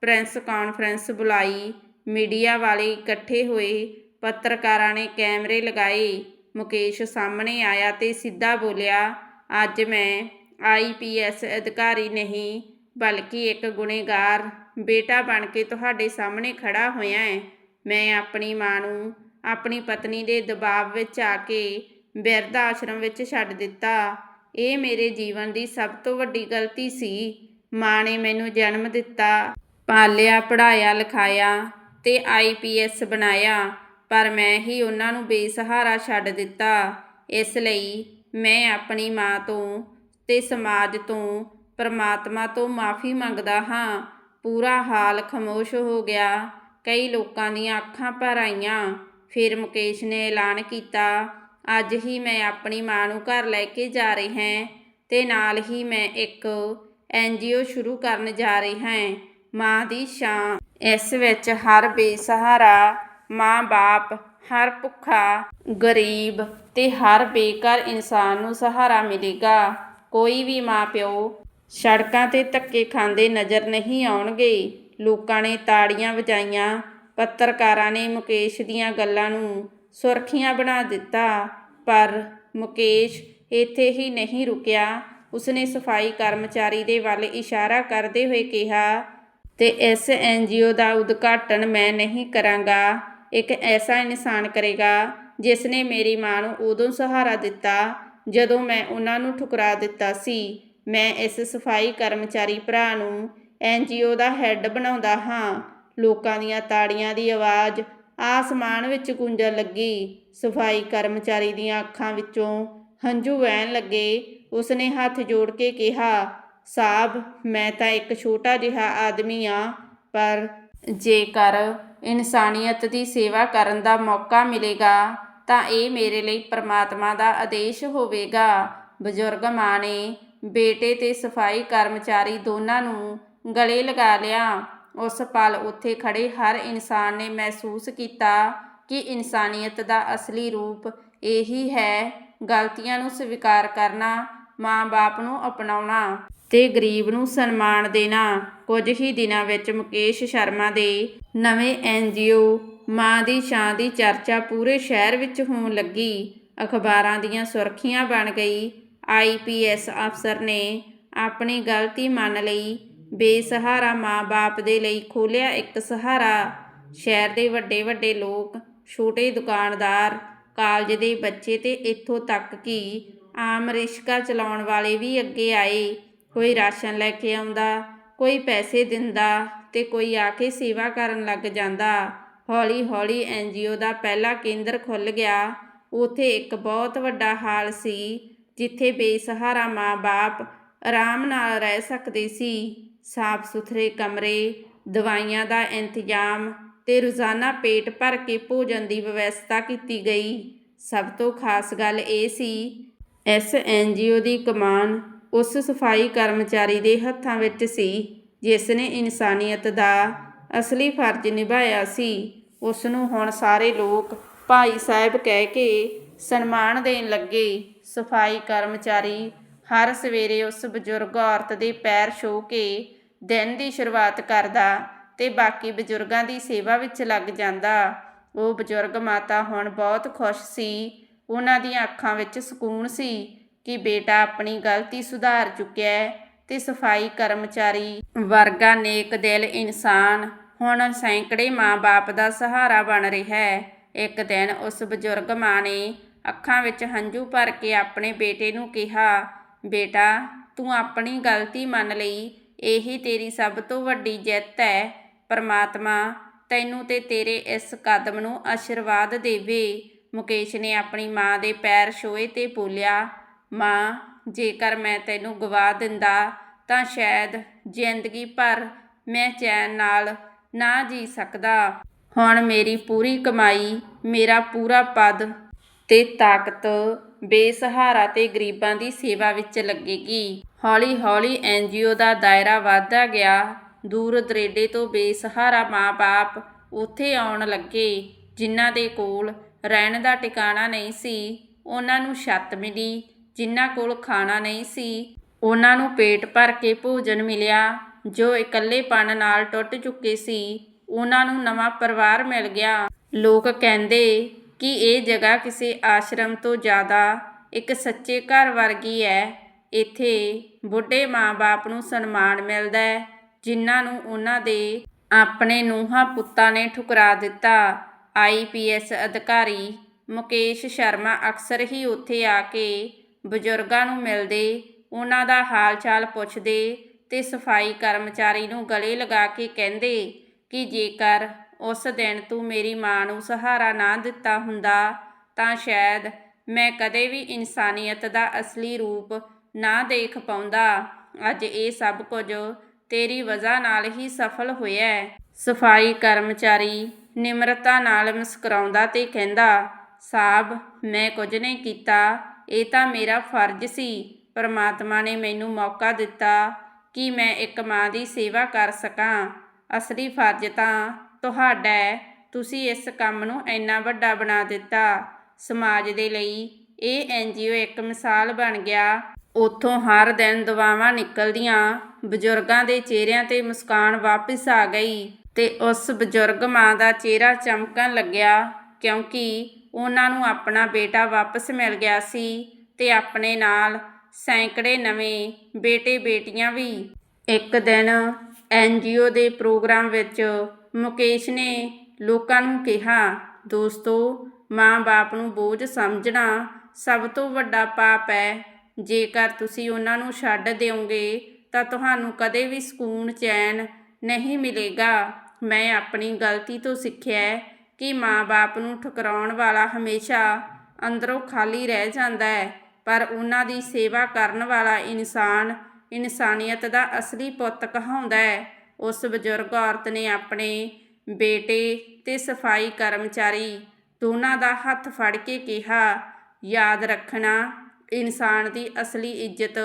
A: ਪ੍ਰੈਸ ਕਾਨਫਰੰਸ ਬੁਲਾਈ। ਮੀਡੀਆ ਵਾਲੇ ਇਕੱਠੇ ਹੋਏ। ਪੱਤਰਕਾਰਾਂ ਨੇ ਕੈਮਰੇ ਲਗਾਏ। ਮੁਕੇਸ਼ ਸਾਹਮਣੇ ਆਇਆ ਤੇ ਸਿੱਧਾ ਬੋਲਿਆ, ਅੱਜ ਮੈਂ ਆਈਪੀਐਸ ਅਧਿਕਾਰੀ ਨਹੀਂ, ਬਲਕਿ ਇੱਕ ਗੁਨੇਗਾਰ। ਬੇਟਾ ਬਣ ਕੇ ਤੁਹਾਡੇ ਸਾਹਮਣੇ ਖੜਾ ਹੋਇਆ ਹੈ ਮੈਂ ਆਪਣੀ ਮਾਂ ਨੂੰ ਆਪਣੀ ਪਤਨੀ ਦੇ ਦਬਾਅ ਵਿੱਚ ਆ ਕੇ ਬਿਰਧ ਆਸ਼ਰਮ ਵਿੱਚ ਛੱਡ ਦਿੱਤਾ। ਇਹ ਮੇਰੇ ਜੀਵਨ ਦੀ ਸਭ ਤੋਂ ਵੱਡੀ ਗਲਤੀ ਸੀ। ਮਾਂ ਨੇ ਮੈਨੂੰ ਜਨਮ ਦਿੱਤਾ, ਪਾਲਿਆ ਪੜਾਇਆ ਲਿਖਾਇਆ ਤੇ ਆਈਪੀਐਸ ਬਣਾਇਆ, ਪਰ ਮੈਂ ਹੀ ਉਹਨਾਂ ਨੂੰ ਬੇਸਹਾਰਾ ਛੱਡ ਦਿੱਤਾ। ਇਸ ਲਈ ਮੈਂ ਆਪਣੀ ਮਾਂ ਤੋਂ ਤੇ ਸਮਾਜ ਤੋਂ, ਪਰਮਾਤਮਾ ਤੋਂ ਮਾਫੀ ਮੰਗਦਾ ਹਾਂ। ਪੂਰਾ ਹਾਲ ਖਮੋਸ਼ ਹੋ ਗਿਆ। ਕਈ ਲੋਕਾਂ ਦੀਆਂ ਅੱਖਾਂ ਭਰ ਆਈਆਂ। ਫਿਰ ਮੁਕੇਸ਼ ਨੇ ਐਲਾਨ ਕੀਤਾ ਅੱਜ ਹੀ ਮੈਂ ਆਪਣੀ ਮਾਂ ਨੂੰ ਘਰ ਲੈ ਕੇ ਜਾ ਰਹੀ ਹਾਂ ਤੇ ਨਾਲ ਹੀ ਮੈਂ ਇੱਕ ਐਨਜੀਓ ਸ਼ੁਰੂ ਕਰਨ ਜਾ ਰਹੀ ਹਾਂ। ਮਾਂ ਦੀ ਛਾਂ ਇਸ ਵਿੱਚ ਹਰ ਬੇਸਹਾਰਾ ਮਾਂ-ਬਾਪ ਹਰ ਭੁੱਖਾ, ਗਰੀਬ ਤੇ ਹਰ ਬੇਘਰ ਇਨਸਾਨ ਨੂੰ ਸਹਾਰਾ ਮਿਲੇਗਾ। ਕੋਈ ਵੀ ਮਾਂ-ਪਿਓ ਸੜਕਾਂ ਤੇ ਧੱਕੇ ਖਾਂਦੇ ਨਜ਼ਰ ਨਹੀਂ ਆਉਣਗੇ। ਲੋਕਾਂ ਨੇ ਤਾੜੀਆਂ ਵਜਾਈਆਂ, ਪੱਤਰਕਾਰਾਂ ਨੇ ਮੁਕੇਸ਼ ਦੀਆਂ ਗੱਲਾਂ ਨੂੰ ਸੁਰਖੀਆਂ ਬਣਾ ਦਿੱਤਾ, ਪਰ ਮੁਕੇਸ਼ ਇੱਥੇ ਹੀ ਨਹੀਂ ਰੁਕਿਆ। ਉਸਨੇ ਸਫ਼ਾਈ ਕਰਮਚਾਰੀ ਦੇ ਵੱਲ ਇਸ਼ਾਰਾ ਕਰਦੇ ਹੋਏ ਕਿਹਾ, ਤੇ ਇਸ ਐਨਜੀਓ ਦਾ ਉਦਘਾਟਨ ਮੈਂ ਨਹੀਂ ਕਰਾਂਗਾ। ਇੱਕ ਐਸਾ ਇਨਸਾਨ ਕਰੇਗਾ ਜਿਸ ਨੇ ਮੇਰੀ ਮਾਂ ਨੂੰ ਉਦੋਂ ਸਹਾਰਾ ਦਿੱਤਾ, ਜਦੋਂ ਮੈਂ ਉਹਨਾਂ ਨੂੰ ਠੁਕਰਾ ਦਿੱਤਾ ਸੀ। ਮੈਂ ਇਸ ਸਫ਼ਾਈ ਕਰਮਚਾਰੀ ਭਰਾ ਨੂੰ ਐਨਜੀਓ ਦਾ ਹੈੱਡ ਬਣਾਉਂਦਾ ਹਾਂ। ਲੋਕਾਂ ਦੀਆਂ ਤਾੜੀਆਂ ਦੀ ਆਵਾਜ਼ ਆਸਮਾਨ ਵਿੱਚ ਗੂੰਜਣ ਲੱਗੀ। ਸਫ਼ਾਈ ਕਰਮਚਾਰੀ ਦੀਆਂ ਅੱਖਾਂ ਵਿੱਚੋਂ ਹੰਝੂ ਵਹਿਣ ਲੱਗੇ। ਉਸਨੇ ਹੱਥ ਜੋੜ ਕੇ ਕਿਹਾ, ਸਾਬ, ਮੈਂ ਤਾਂ ਇੱਕ ਛੋਟਾ ਜਿਹਾ ਆਦਮੀ ਆ, ਪਰ ਜੇਕਰ ਇਨਸਾਨੀਅਤ ਦੀ ਸੇਵਾ ਕਰਨ ਦਾ ਮੌਕਾ ਮਿਲੇਗਾ, ਤਾਂ ਇਹ ਮੇਰੇ ਲਈ ਪ੍ਰਮਾਤਮਾ ਦਾ ਆਦੇਸ਼ ਹੋਵੇਗਾ। ਬਜ਼ੁਰਗ ਮਾਂ ਨੇ ਬੇਟੇ ਤੇ ਸਫ਼ਾਈ ਕਰਮਚਾਰੀ ਦੋਨਾਂ ਨੂੰ ਗਲੇ ਲਗਾ ਲਿਆ। ਉਸ ਪਲ ਉੱਥੇ ਖੜੇ ਹਰ ਇਨਸਾਨ ਨੇ ਮਹਿਸੂਸ ਕੀਤਾ ਕਿ ਇਨਸਾਨੀਅਤ ਦਾ ਅਸਲੀ ਰੂਪ ਇਹੀ ਹੈ, ਗਲਤੀਆਂ ਨੂੰ ਸਵੀਕਾਰ ਕਰਨਾ, ਮਾਂ-ਬਾਪ ਨੂੰ ਅਪਣਾਉਣਾ ਤੇ ਗਰੀਬ ਨੂੰ ਸਨਮਾਨ ਦੇਣਾ। ਕੁਝ ਹੀ ਦਿਨਾਂ ਵਿੱਚ ਮੁਕੇਸ਼ ਸ਼ਰਮਾ ਦੇ ਨਵੇਂ ਐਨਜੀਓ ਮਾਂ ਦੀ ਛਾਂ ਦੀ ਚਰਚਾ ਪੂਰੇ ਸ਼ਹਿਰ ਵਿੱਚ ਹੋਣ ਲੱਗੀ। ਅਖਬਾਰਾਂ ਦੀਆਂ ਸੁਰਖੀਆਂ ਬਣ ਗਈ। ਆਈਪੀਐਸ ਅਫਸਰ ਨੇ ਆਪਣੀ ਗਲਤੀ ਮੰਨ ਲਈ ਬੇਸਹਾਰਾ ਮਾਂ-ਬਾਪ ਦੇ ਲਈ ਖੋਲਿਆ ਇੱਕ ਸਹਾਰਾ। ਸ਼ਹਿਰ ਦੇ ਵੱਡੇ ਵੱਡੇ ਲੋਕ, ਛੋਟੇ ਦੁਕਾਨਦਾਰ, ਕਾਲਜ ਦੇ ਬੱਚੇ ਤੇ ਇੱਥੋਂ ਤੱਕ ਕਿ ਆਮ ਰਿਸ਼ਕਾ ਚਲਾਉਣ ਵਾਲੇ ਵੀ ਅੱਗੇ ਆਏ। ਕੋਈ ਰਾਸ਼ਨ ਲੈ ਕੇ ਆਉਂਦਾ, ਕੋਈ ਪੈਸੇ ਦਿੰਦਾ ਤੇ ਕੋਈ ਆ ਕੇ ਸੇਵਾ ਕਰਨ ਲੱਗ ਜਾਂਦਾ। ਹੌਲੀ ਹੌਲੀ ਐਨਜੀਓ ਦਾ ਪਹਿਲਾ ਕੇਂਦਰ ਖੁੱਲ ਗਿਆ। ਉਥੇ ਇੱਕ ਬਹੁਤ ਵੱਡਾ ਹਾਲ ਸੀ, ਜਿੱਥੇ ਬੇਸਹਾਰਾ ਮਾਂ-ਬਾਪ ਆਰਾਮ ਨਾਲ ਰਹਿ ਸਕਦੇ ਸੀ। ਸਾਫ਼ ਸੁਥਰੇ ਕਮਰੇ, ਦਵਾਈਆਂ ਦਾ ਇੰਤਜ਼ਾਮ ਤੇ ਰੋਜ਼ਾਨਾ ਪੇਟ ਭਰ ਕੇ ਭੋਜਨ ਦੀ ਵਿਵਸਥਾ ਕੀਤੀ ਗਈ। ਸਭ ਤੋਂ ਖਾਸ ਗੱਲ ਇਹ ਸੀ ਇਸ ਐਨਜੀਓ ਦੀ ਕਮਾਨ ਉਸ ਸਫ਼ਾਈ ਕਰਮਚਾਰੀ ਦੇ ਹੱਥਾਂ ਵਿੱਚ ਸੀ, ਜਿਸ ਨੇ ਇਨਸਾਨੀਅਤ ਦਾ ਅਸਲੀ ਫਰਜ਼ ਨਿਭਾਇਆ ਸੀ। ਉਸ ਨੂੰ ਹੁਣ ਸਾਰੇ ਲੋਕ ਭਾਈ ਸਾਹਿਬ ਕਹਿ ਕੇ ਸਨਮਾਨ ਦੇਣ ਲੱਗੇ। ਸਫ਼ਾਈ ਕਰਮਚਾਰੀ ਹਰ ਸਵੇਰੇ ਉਸ ਬਜ਼ੁਰਗ ਔਰਤ ਦੇ ਪੈਰ ਛੋ ਕੇ ਦਿਨ ਦੀ ਸ਼ੁਰੂਆਤ ਕਰਦਾ ਤੇ ਬਾਕੀ ਬਜ਼ੁਰਗਾਂ ਦੀ ਸੇਵਾ ਵਿੱਚ ਲੱਗ ਜਾਂਦਾ। ਉਹ ਬਜ਼ੁਰਗ ਮਾਤਾ ਹੁਣ ਬਹੁਤ ਖੁਸ਼ ਸੀ। ਉਹਨਾਂ ਦੀਆਂ ਅੱਖਾਂ ਵਿੱਚ ਸਕੂਨ ਸੀ ਕਿ ਬੇਟਾ ਆਪਣੀ ਗਲਤੀ ਸੁਧਾਰ ਚੁੱਕਿਆ ਹੈ ਤੇ ਸਫ਼ਾਈ ਕਰਮਚਾਰੀ ਵਰਗਾ ਨੇਕ ਦਿਲ ਇਨਸਾਨ ਹੁਣ ਸੈਂਕੜੇ ਮਾਂ-ਬਾਪ ਦਾ ਸਹਾਰਾ ਬਣ ਰਿਹਾ ਹੈ। ਇੱਕ ਦਿਨ ਉਸ ਬਜ਼ੁਰਗ ਮਾਂ ਨੇ ਅੱਖਾਂ ਵਿੱਚ ਹੰਝੂ ਭਰ ਕੇ ਆਪਣੇ ਬੇਟੇ ਨੂੰ ਕਿਹਾ, ਬੇਟਾ, ਤੂੰ ਆਪਣੀ ਗਲਤੀ ਮੰਨ ਲਈ ਇਹੀ ਤੇਰੀ ਸਭ ਤੋਂ ਵੱਡੀ ਜਿੱਤ ਹੈ। ਪਰਮਾਤਮਾ, ਤੈਨੂੰ ਤੇ ਤੇਰੇ ਇਸ ਕਦਮ ਨੂੰ ਆਸ਼ੀਰਵਾਦ ਦੇਵੇ। ਮੁਕੇਸ਼ ਨੇ ਆਪਣੀ ਮਾਂ ਦੇ ਪੈਰ ਛੋਏ ਤੇ ਬੋਲਿਆ, ਮਾਂ, ਜੇਕਰ ਮੈਂ ਤੈਨੂੰ ਗਵਾ ਦਿੰਦਾ, ਤਾਂ ਸ਼ਾਇਦ ਜ਼ਿੰਦਗੀ ਭਰ ਮੈਂ ਚੈਨ ਨਾਲ ਨਾ ਜੀ ਸਕਦਾ। ਹੁਣ ਮੇਰੀ ਪੂਰੀ ਕਮਾਈ, ਮੇਰਾ ਪੂਰਾ ਪਦ ਤੇ ਤਾਕਤ ਬੇਸਹਾਰਾ ਤੇ ਗਰੀਬਾਂ ਦੀ ਸੇਵਾ ਵਿੱਚ ਲੱਗੇਗੀ। ਹੌਲੀ-ਹੌਲੀ ਐਨਜੀਓ ਦਾ ਦਾਇਰਾ ਵਧਦਾ ਗਿਆ। ਦੂਰ ਦਰੇਡੇ ਤੋਂ ਬੇਸਹਾਰਾ ਮਾਂ-ਬਾਪ ਉੱਥੇ ਆਉਣ ਲੱਗੇ, ਜਿਨ੍ਹਾਂ ਦੇ ਕੋਲ ਰਹਿਣ ਦਾ ਟਿਕਾਣਾ ਨਹੀਂ ਸੀ, ਉਹਨਾਂ ਨੂੰ ਛੱਤ ਮਿਲੀ। ਜਿਨ੍ਹਾਂ ਕੋਲ ਖਾਣਾ ਨਹੀਂ ਸੀ, ਉਹਨਾਂ ਨੂੰ ਪੇਟ ਭਰ ਕੇ ਭੋਜਨ ਮਿਲਿਆ, ਜੋ ਇਕੱਲੇਪਣ ਨਾਲ ਟੁੱਟ ਚੁੱਕੇ ਸੀ। ਉਹਨਾਂ ਨੂੰ ਨਵਾਂ ਪਰਿਵਾਰ ਮਿਲ ਗਿਆ। ਲੋਕ ਕਹਿੰਦੇ ਕਿ ਇਹ ਜਗ੍ਹਾ ਕਿਸੇ ਆਸ਼ਰਮ ਤੋਂ ਜ਼ਿਆਦਾ ਇੱਕ ਸੱਚੇ ਘਰ ਵਰਗੀ ਹੈ। ਇੱਥੇ ਬੁੱਢੇ ਮਾਂ-ਬਾਪ ਨੂੰ ਸਨਮਾਨ ਮਿਲਦਾ ਹੈ, ਜਿਨ੍ਹਾਂ ਨੂੰ ਉਹਨਾਂ ਦੇ ਆਪਣੇ ਨੂੰਹਾਂ ਪੁੱਤਾਂ ਨੇ ਠੁਕਰਾ ਦਿੱਤਾ। ਆਈਪੀਐਸ ਅਧਿਕਾਰੀ ਮੁਕੇਸ਼ ਸ਼ਰਮਾ ਅਕਸਰ ਹੀ ਉੱਥੇ ਆ ਕੇ ਬਜ਼ੁਰਗਾਂ ਨੂੰ ਮਿਲਦੇ, ਉਹਨਾਂ ਦਾ ਹਾਲ ਚਾਲ ਪੁੱਛਦੇ ਤੇ ਸਫ਼ਾਈ ਕਰਮਚਾਰੀ ਨੂੰ ਗਲੇ ਲਗਾ ਕੇ ਕਹਿੰਦੇ ਕਿ ਜੇਕਰ ਉਸ ਦਿਨ ਤੂੰ ਮੇਰੀ ਮਾਂ ਨੂੰ ਸਹਾਰਾ ਨਾ ਦਿੱਤਾ ਹੁੰਦਾ, ਤਾਂ ਸ਼ਾਇਦ ਮੈਂ ਕਦੇ ਵੀ ਇਨਸਾਨੀਅਤ ਦਾ ਅਸਲੀ ਰੂਪ ਨਾ ਦੇਖ ਪਾਉਂਦਾ। ਅੱਜ ਇਹ ਸਭ ਕੁਝ ਤੇਰੀ ਵਜ੍ਹਾ ਨਾਲ ਹੀ ਸਫਲ ਹੋਇਆ ਸਫ਼ਾਈ ਕਰਮਚਾਰੀ ਨਿਮਰਤਾ ਨਾਲ ਮੁਸਕਰਾਉਂਦਾ ਤੇ ਕਹਿੰਦਾ, ਸਾਬ, ਮੈਂ ਕੁਝ ਨਹੀਂ ਕੀਤਾ। ਇਹ ਤਾਂ ਮੇਰਾ ਫਰਜ਼ ਸੀ। ਪਰਮਾਤਮਾ ਨੇ ਮੈਨੂੰ ਮੌਕਾ ਦਿੱਤਾ ਕਿ ਮੈਂ ਇੱਕ ਮਾਂ ਦੀ ਸੇਵਾ ਕਰ ਸਕਾਂ। ਅਸਲੀ ਫਰਜ਼ ਤਾਂ ਤੁਹਾਡਾ ਤੁਸੀਂ ਇਸ ਕੰਮ ਨੂੰ ਇੰਨਾ ਵੱਡਾ ਬਣਾ ਦਿੱਤਾ। ਸਮਾਜ ਦੇ ਲਈ ਇਹ ਐਨਜੀਓ ਇੱਕ ਮਿਸਾਲ ਬਣ ਗਿਆ। ਉੱਥੋਂ ਹਰ ਦਿਨ ਦਵਾਵਾਂ ਨਿਕਲਦੀਆਂ। ਬਜ਼ੁਰਗਾਂ ਦੇ ਚਿਹਰਿਆਂ ਤੇ ਮੁਸਕਾਨ ਵਾਪਸ ਆ ਗਈ ਤੇ ਉਸ ਬਜ਼ੁਰਗ ਮਾਂ ਦਾ ਚਿਹਰਾ ਚਮਕਣ ਲੱਗਿਆ ਕਿਉਂਕਿ ਉਹਨਾਂ ਨੂੰ ਆਪਣਾ ਬੇਟਾ ਵਾਪਸ ਮਿਲ ਗਿਆ ਸੀ ਤੇ ਆਪਣੇ ਨਾਲ ਸੈਂਕੜੇ ਨਵੇਂ ਬੇਟੇ ਬੇਟੀਆਂ ਵੀ। ਇੱਕ ਦਿਨ ਐਨਜੀਓ ਦੇ ਪ੍ਰੋਗਰਾਮ ਵਿੱਚ ਮੁਕੇਸ਼ ਨੇ ਲੋਕਾਂ ਨੂੰ ਕਿਹਾ, ਦੋਸਤੋ, ਮਾਂ-ਬਾਪ ਨੂੰ ਬੋਝ ਸਮਝਣਾ ਸਭ ਤੋਂ ਵੱਡਾ ਪਾਪ ਹੈ। ਜੇਕਰ ਤੁਸੀਂ ਉਹਨਾਂ ਨੂੰ ਛੱਡ ਦਿਓਗੇ, ਤਾਂ ਤੁਹਾਨੂੰ ਕਦੇ ਵੀ ਸਕੂਨ, ਚੈਨ ਨਹੀਂ ਮਿਲੇਗਾ। ਮੈਂ ਆਪਣੀ ਗਲਤੀ ਤੋਂ ਸਿੱਖਿਆ ਕਿ ਮਾਂ-ਬਾਪ ਨੂੰ ਠੁਕਰਾਉਣ ਵਾਲਾ ਹਮੇਸ਼ਾ ਅੰਦਰੋਂ ਖਾਲੀ ਰਹਿ ਜਾਂਦਾ ਹੈ, ਪਰ ਉਹਨਾਂ ਦੀ ਸੇਵਾ ਕਰਨ ਵਾਲਾ ਇਨਸਾਨ ਇਨਸਾਨੀਅਤ ਦਾ ਅਸਲੀ ਪੁੱਤ ਕਹਾਉਂਦਾ ਹੈ। ਉਸ ਬਜ਼ੁਰਗ ਔਰਤ ਨੇ ਆਪਣੇ ਬੇਟੇ ਤੇ ਸਫ਼ਾਈ ਕਰਮਚਾਰੀ ਦੋਨਾਂ ਦਾ ਹੱਥ ਫੜ ਕੇ ਕਿਹਾ, ਯਾਦ ਰੱਖਣਾ, ਇਨਸਾਨ ਦੀ ਅਸਲੀ ਇੱਜ਼ਤ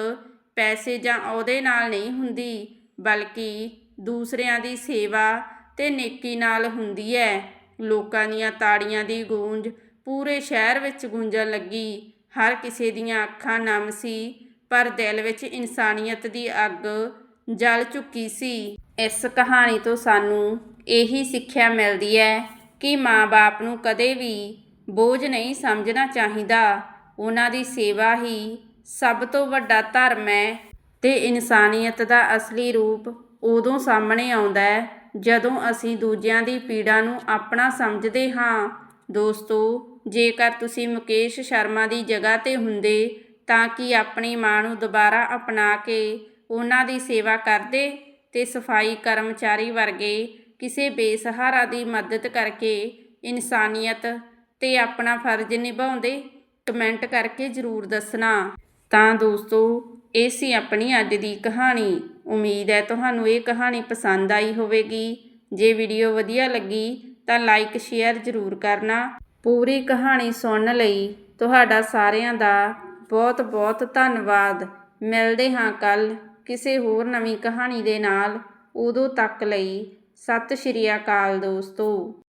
A: ਪੈਸੇ ਜਾਂ ਅਹੁਦੇ ਨਾਲ ਨਹੀਂ ਹੁੰਦੀ, ਬਲਕਿ ਦੂਸਰਿਆਂ ਦੀ ਸੇਵਾ ਤੇ ਨੇਕੀ ਨਾਲ ਹੁੰਦੀ ਹੈ। ਲੋਕਾਂ ਦੀਆਂ ਤਾੜੀਆਂ ਦੀ ਗੂੰਜ ਪੂਰੇ ਸ਼ਹਿਰ ਵਿੱਚ ਗੂੰਜਣ ਲੱਗੀ। ਹਰ ਕਿਸੇ ਦੀਆਂ ਅੱਖਾਂ ਨਮ ਸੀ, ਪਰ ਦਿਲ ਵਿੱਚ ਇਨਸਾਨੀਅਤ ਦੀ ਅੱਗ ਜਲ ਚੁੱਕੀ ਸੀ। ਇਸ ਕਹਾਣੀ ਤੋਂ ਸਾਨੂੰ ਇਹੀ ਸਿੱਖਿਆ ਮਿਲਦੀ ਹੈ ਕਿ ਮਾਂ-ਬਾਪ ਨੂੰ ਕਦੇ ਵੀ ਬੋਝ ਨਹੀਂ ਸਮਝਣਾ ਚਾਹੀਦਾ। ਉਹਨਾਂ ਦੀ ਸੇਵਾ ਹੀ ਸਭ ਤੋਂ ਵੱਡਾ ਧਰਮ ਹੈ ਤੇ ਇਨਸਾਨੀਅਤ ਦਾ ਅਸਲੀ ਰੂਪ ਉਦੋਂ ਸਾਹਮਣੇ ਆਉਂਦਾ ਹੈ ਜਦੋਂ ਅਸੀਂ ਦੂਜਿਆਂ ਦੀ ਪੀੜਾ ਨੂੰ ਆਪਣਾ ਸਮਝਦੇ ਹਾਂ। ਦੋਸਤੋ, ਜੇਕਰ ਤੁਸੀਂ ਮੁਕੇਸ਼ ਸ਼ਰਮਾ ਦੀ ਜਗ੍ਹਾ ਤੇ ਹੁੰਦੇ ਤਾਂ ਕਿ ਆਪਣੀ ਮਾਂ ਨੂੰ ਦੁਬਾਰਾ ਅਪਣਾ ਕੇ ਉਹਨਾਂ ਦੀ ਸੇਵਾ ਕਰਦੇ ਤੇ ਸਫ਼ਾਈ ਕਰਮਚਾਰੀ ਵਰਗੇ ਕਿਸੇ ਬੇਸਹਾਰਾ ਦੀ ਮਦਦ ਕਰਕੇ ਇਨਸਾਨੀਅਤ ਤੇ ਆਪਣਾ ਫਰਜ਼ ਨਿਭਾਉਂਦੇ ਕਮੈਂਟ ਕਰਕੇ ਜ਼ਰੂਰ ਦੱਸਣਾ। ਤਾਂ ਦੋਸਤੋ, ਇਹ ਸੀ ਆਪਣੀ ਅੱਜ ਦੀ ਕਹਾਣੀ। ਉਮੀਦ ਹੈ ਤੁਹਾਨੂੰ ਇਹ ਕਹਾਣੀ ਪਸੰਦ ਆਈ ਹੋਵੇਗੀ। ਜੇ ਵੀਡੀਓ ਵਧੀਆ ਲੱਗੀ ਤਾਂ ਲਾਈਕ, ਸ਼ੇਅਰ ਜ਼ਰੂਰ ਕਰਨਾ। ਪੂਰੀ ਕਹਾਣੀ ਸੁਣਨ ਲਈ ਤੁਹਾਡਾ ਸਾਰਿਆਂ ਦਾ ਬਹੁਤ ਬਹੁਤ ਧੰਨਵਾਦ। ਮਿਲਦੇ ਹਾਂ ਕੱਲ ਕਿਸੇ ਹੋਰ ਨਵੀਂ ਕਹਾਣੀ ਦੇ ਨਾਲ ਉਦੋਂ ਤੱਕ ਲਈ ਸਤਿ ਸ਼੍ਰੀ ਅਕਾਲ ਦੋਸਤੋ।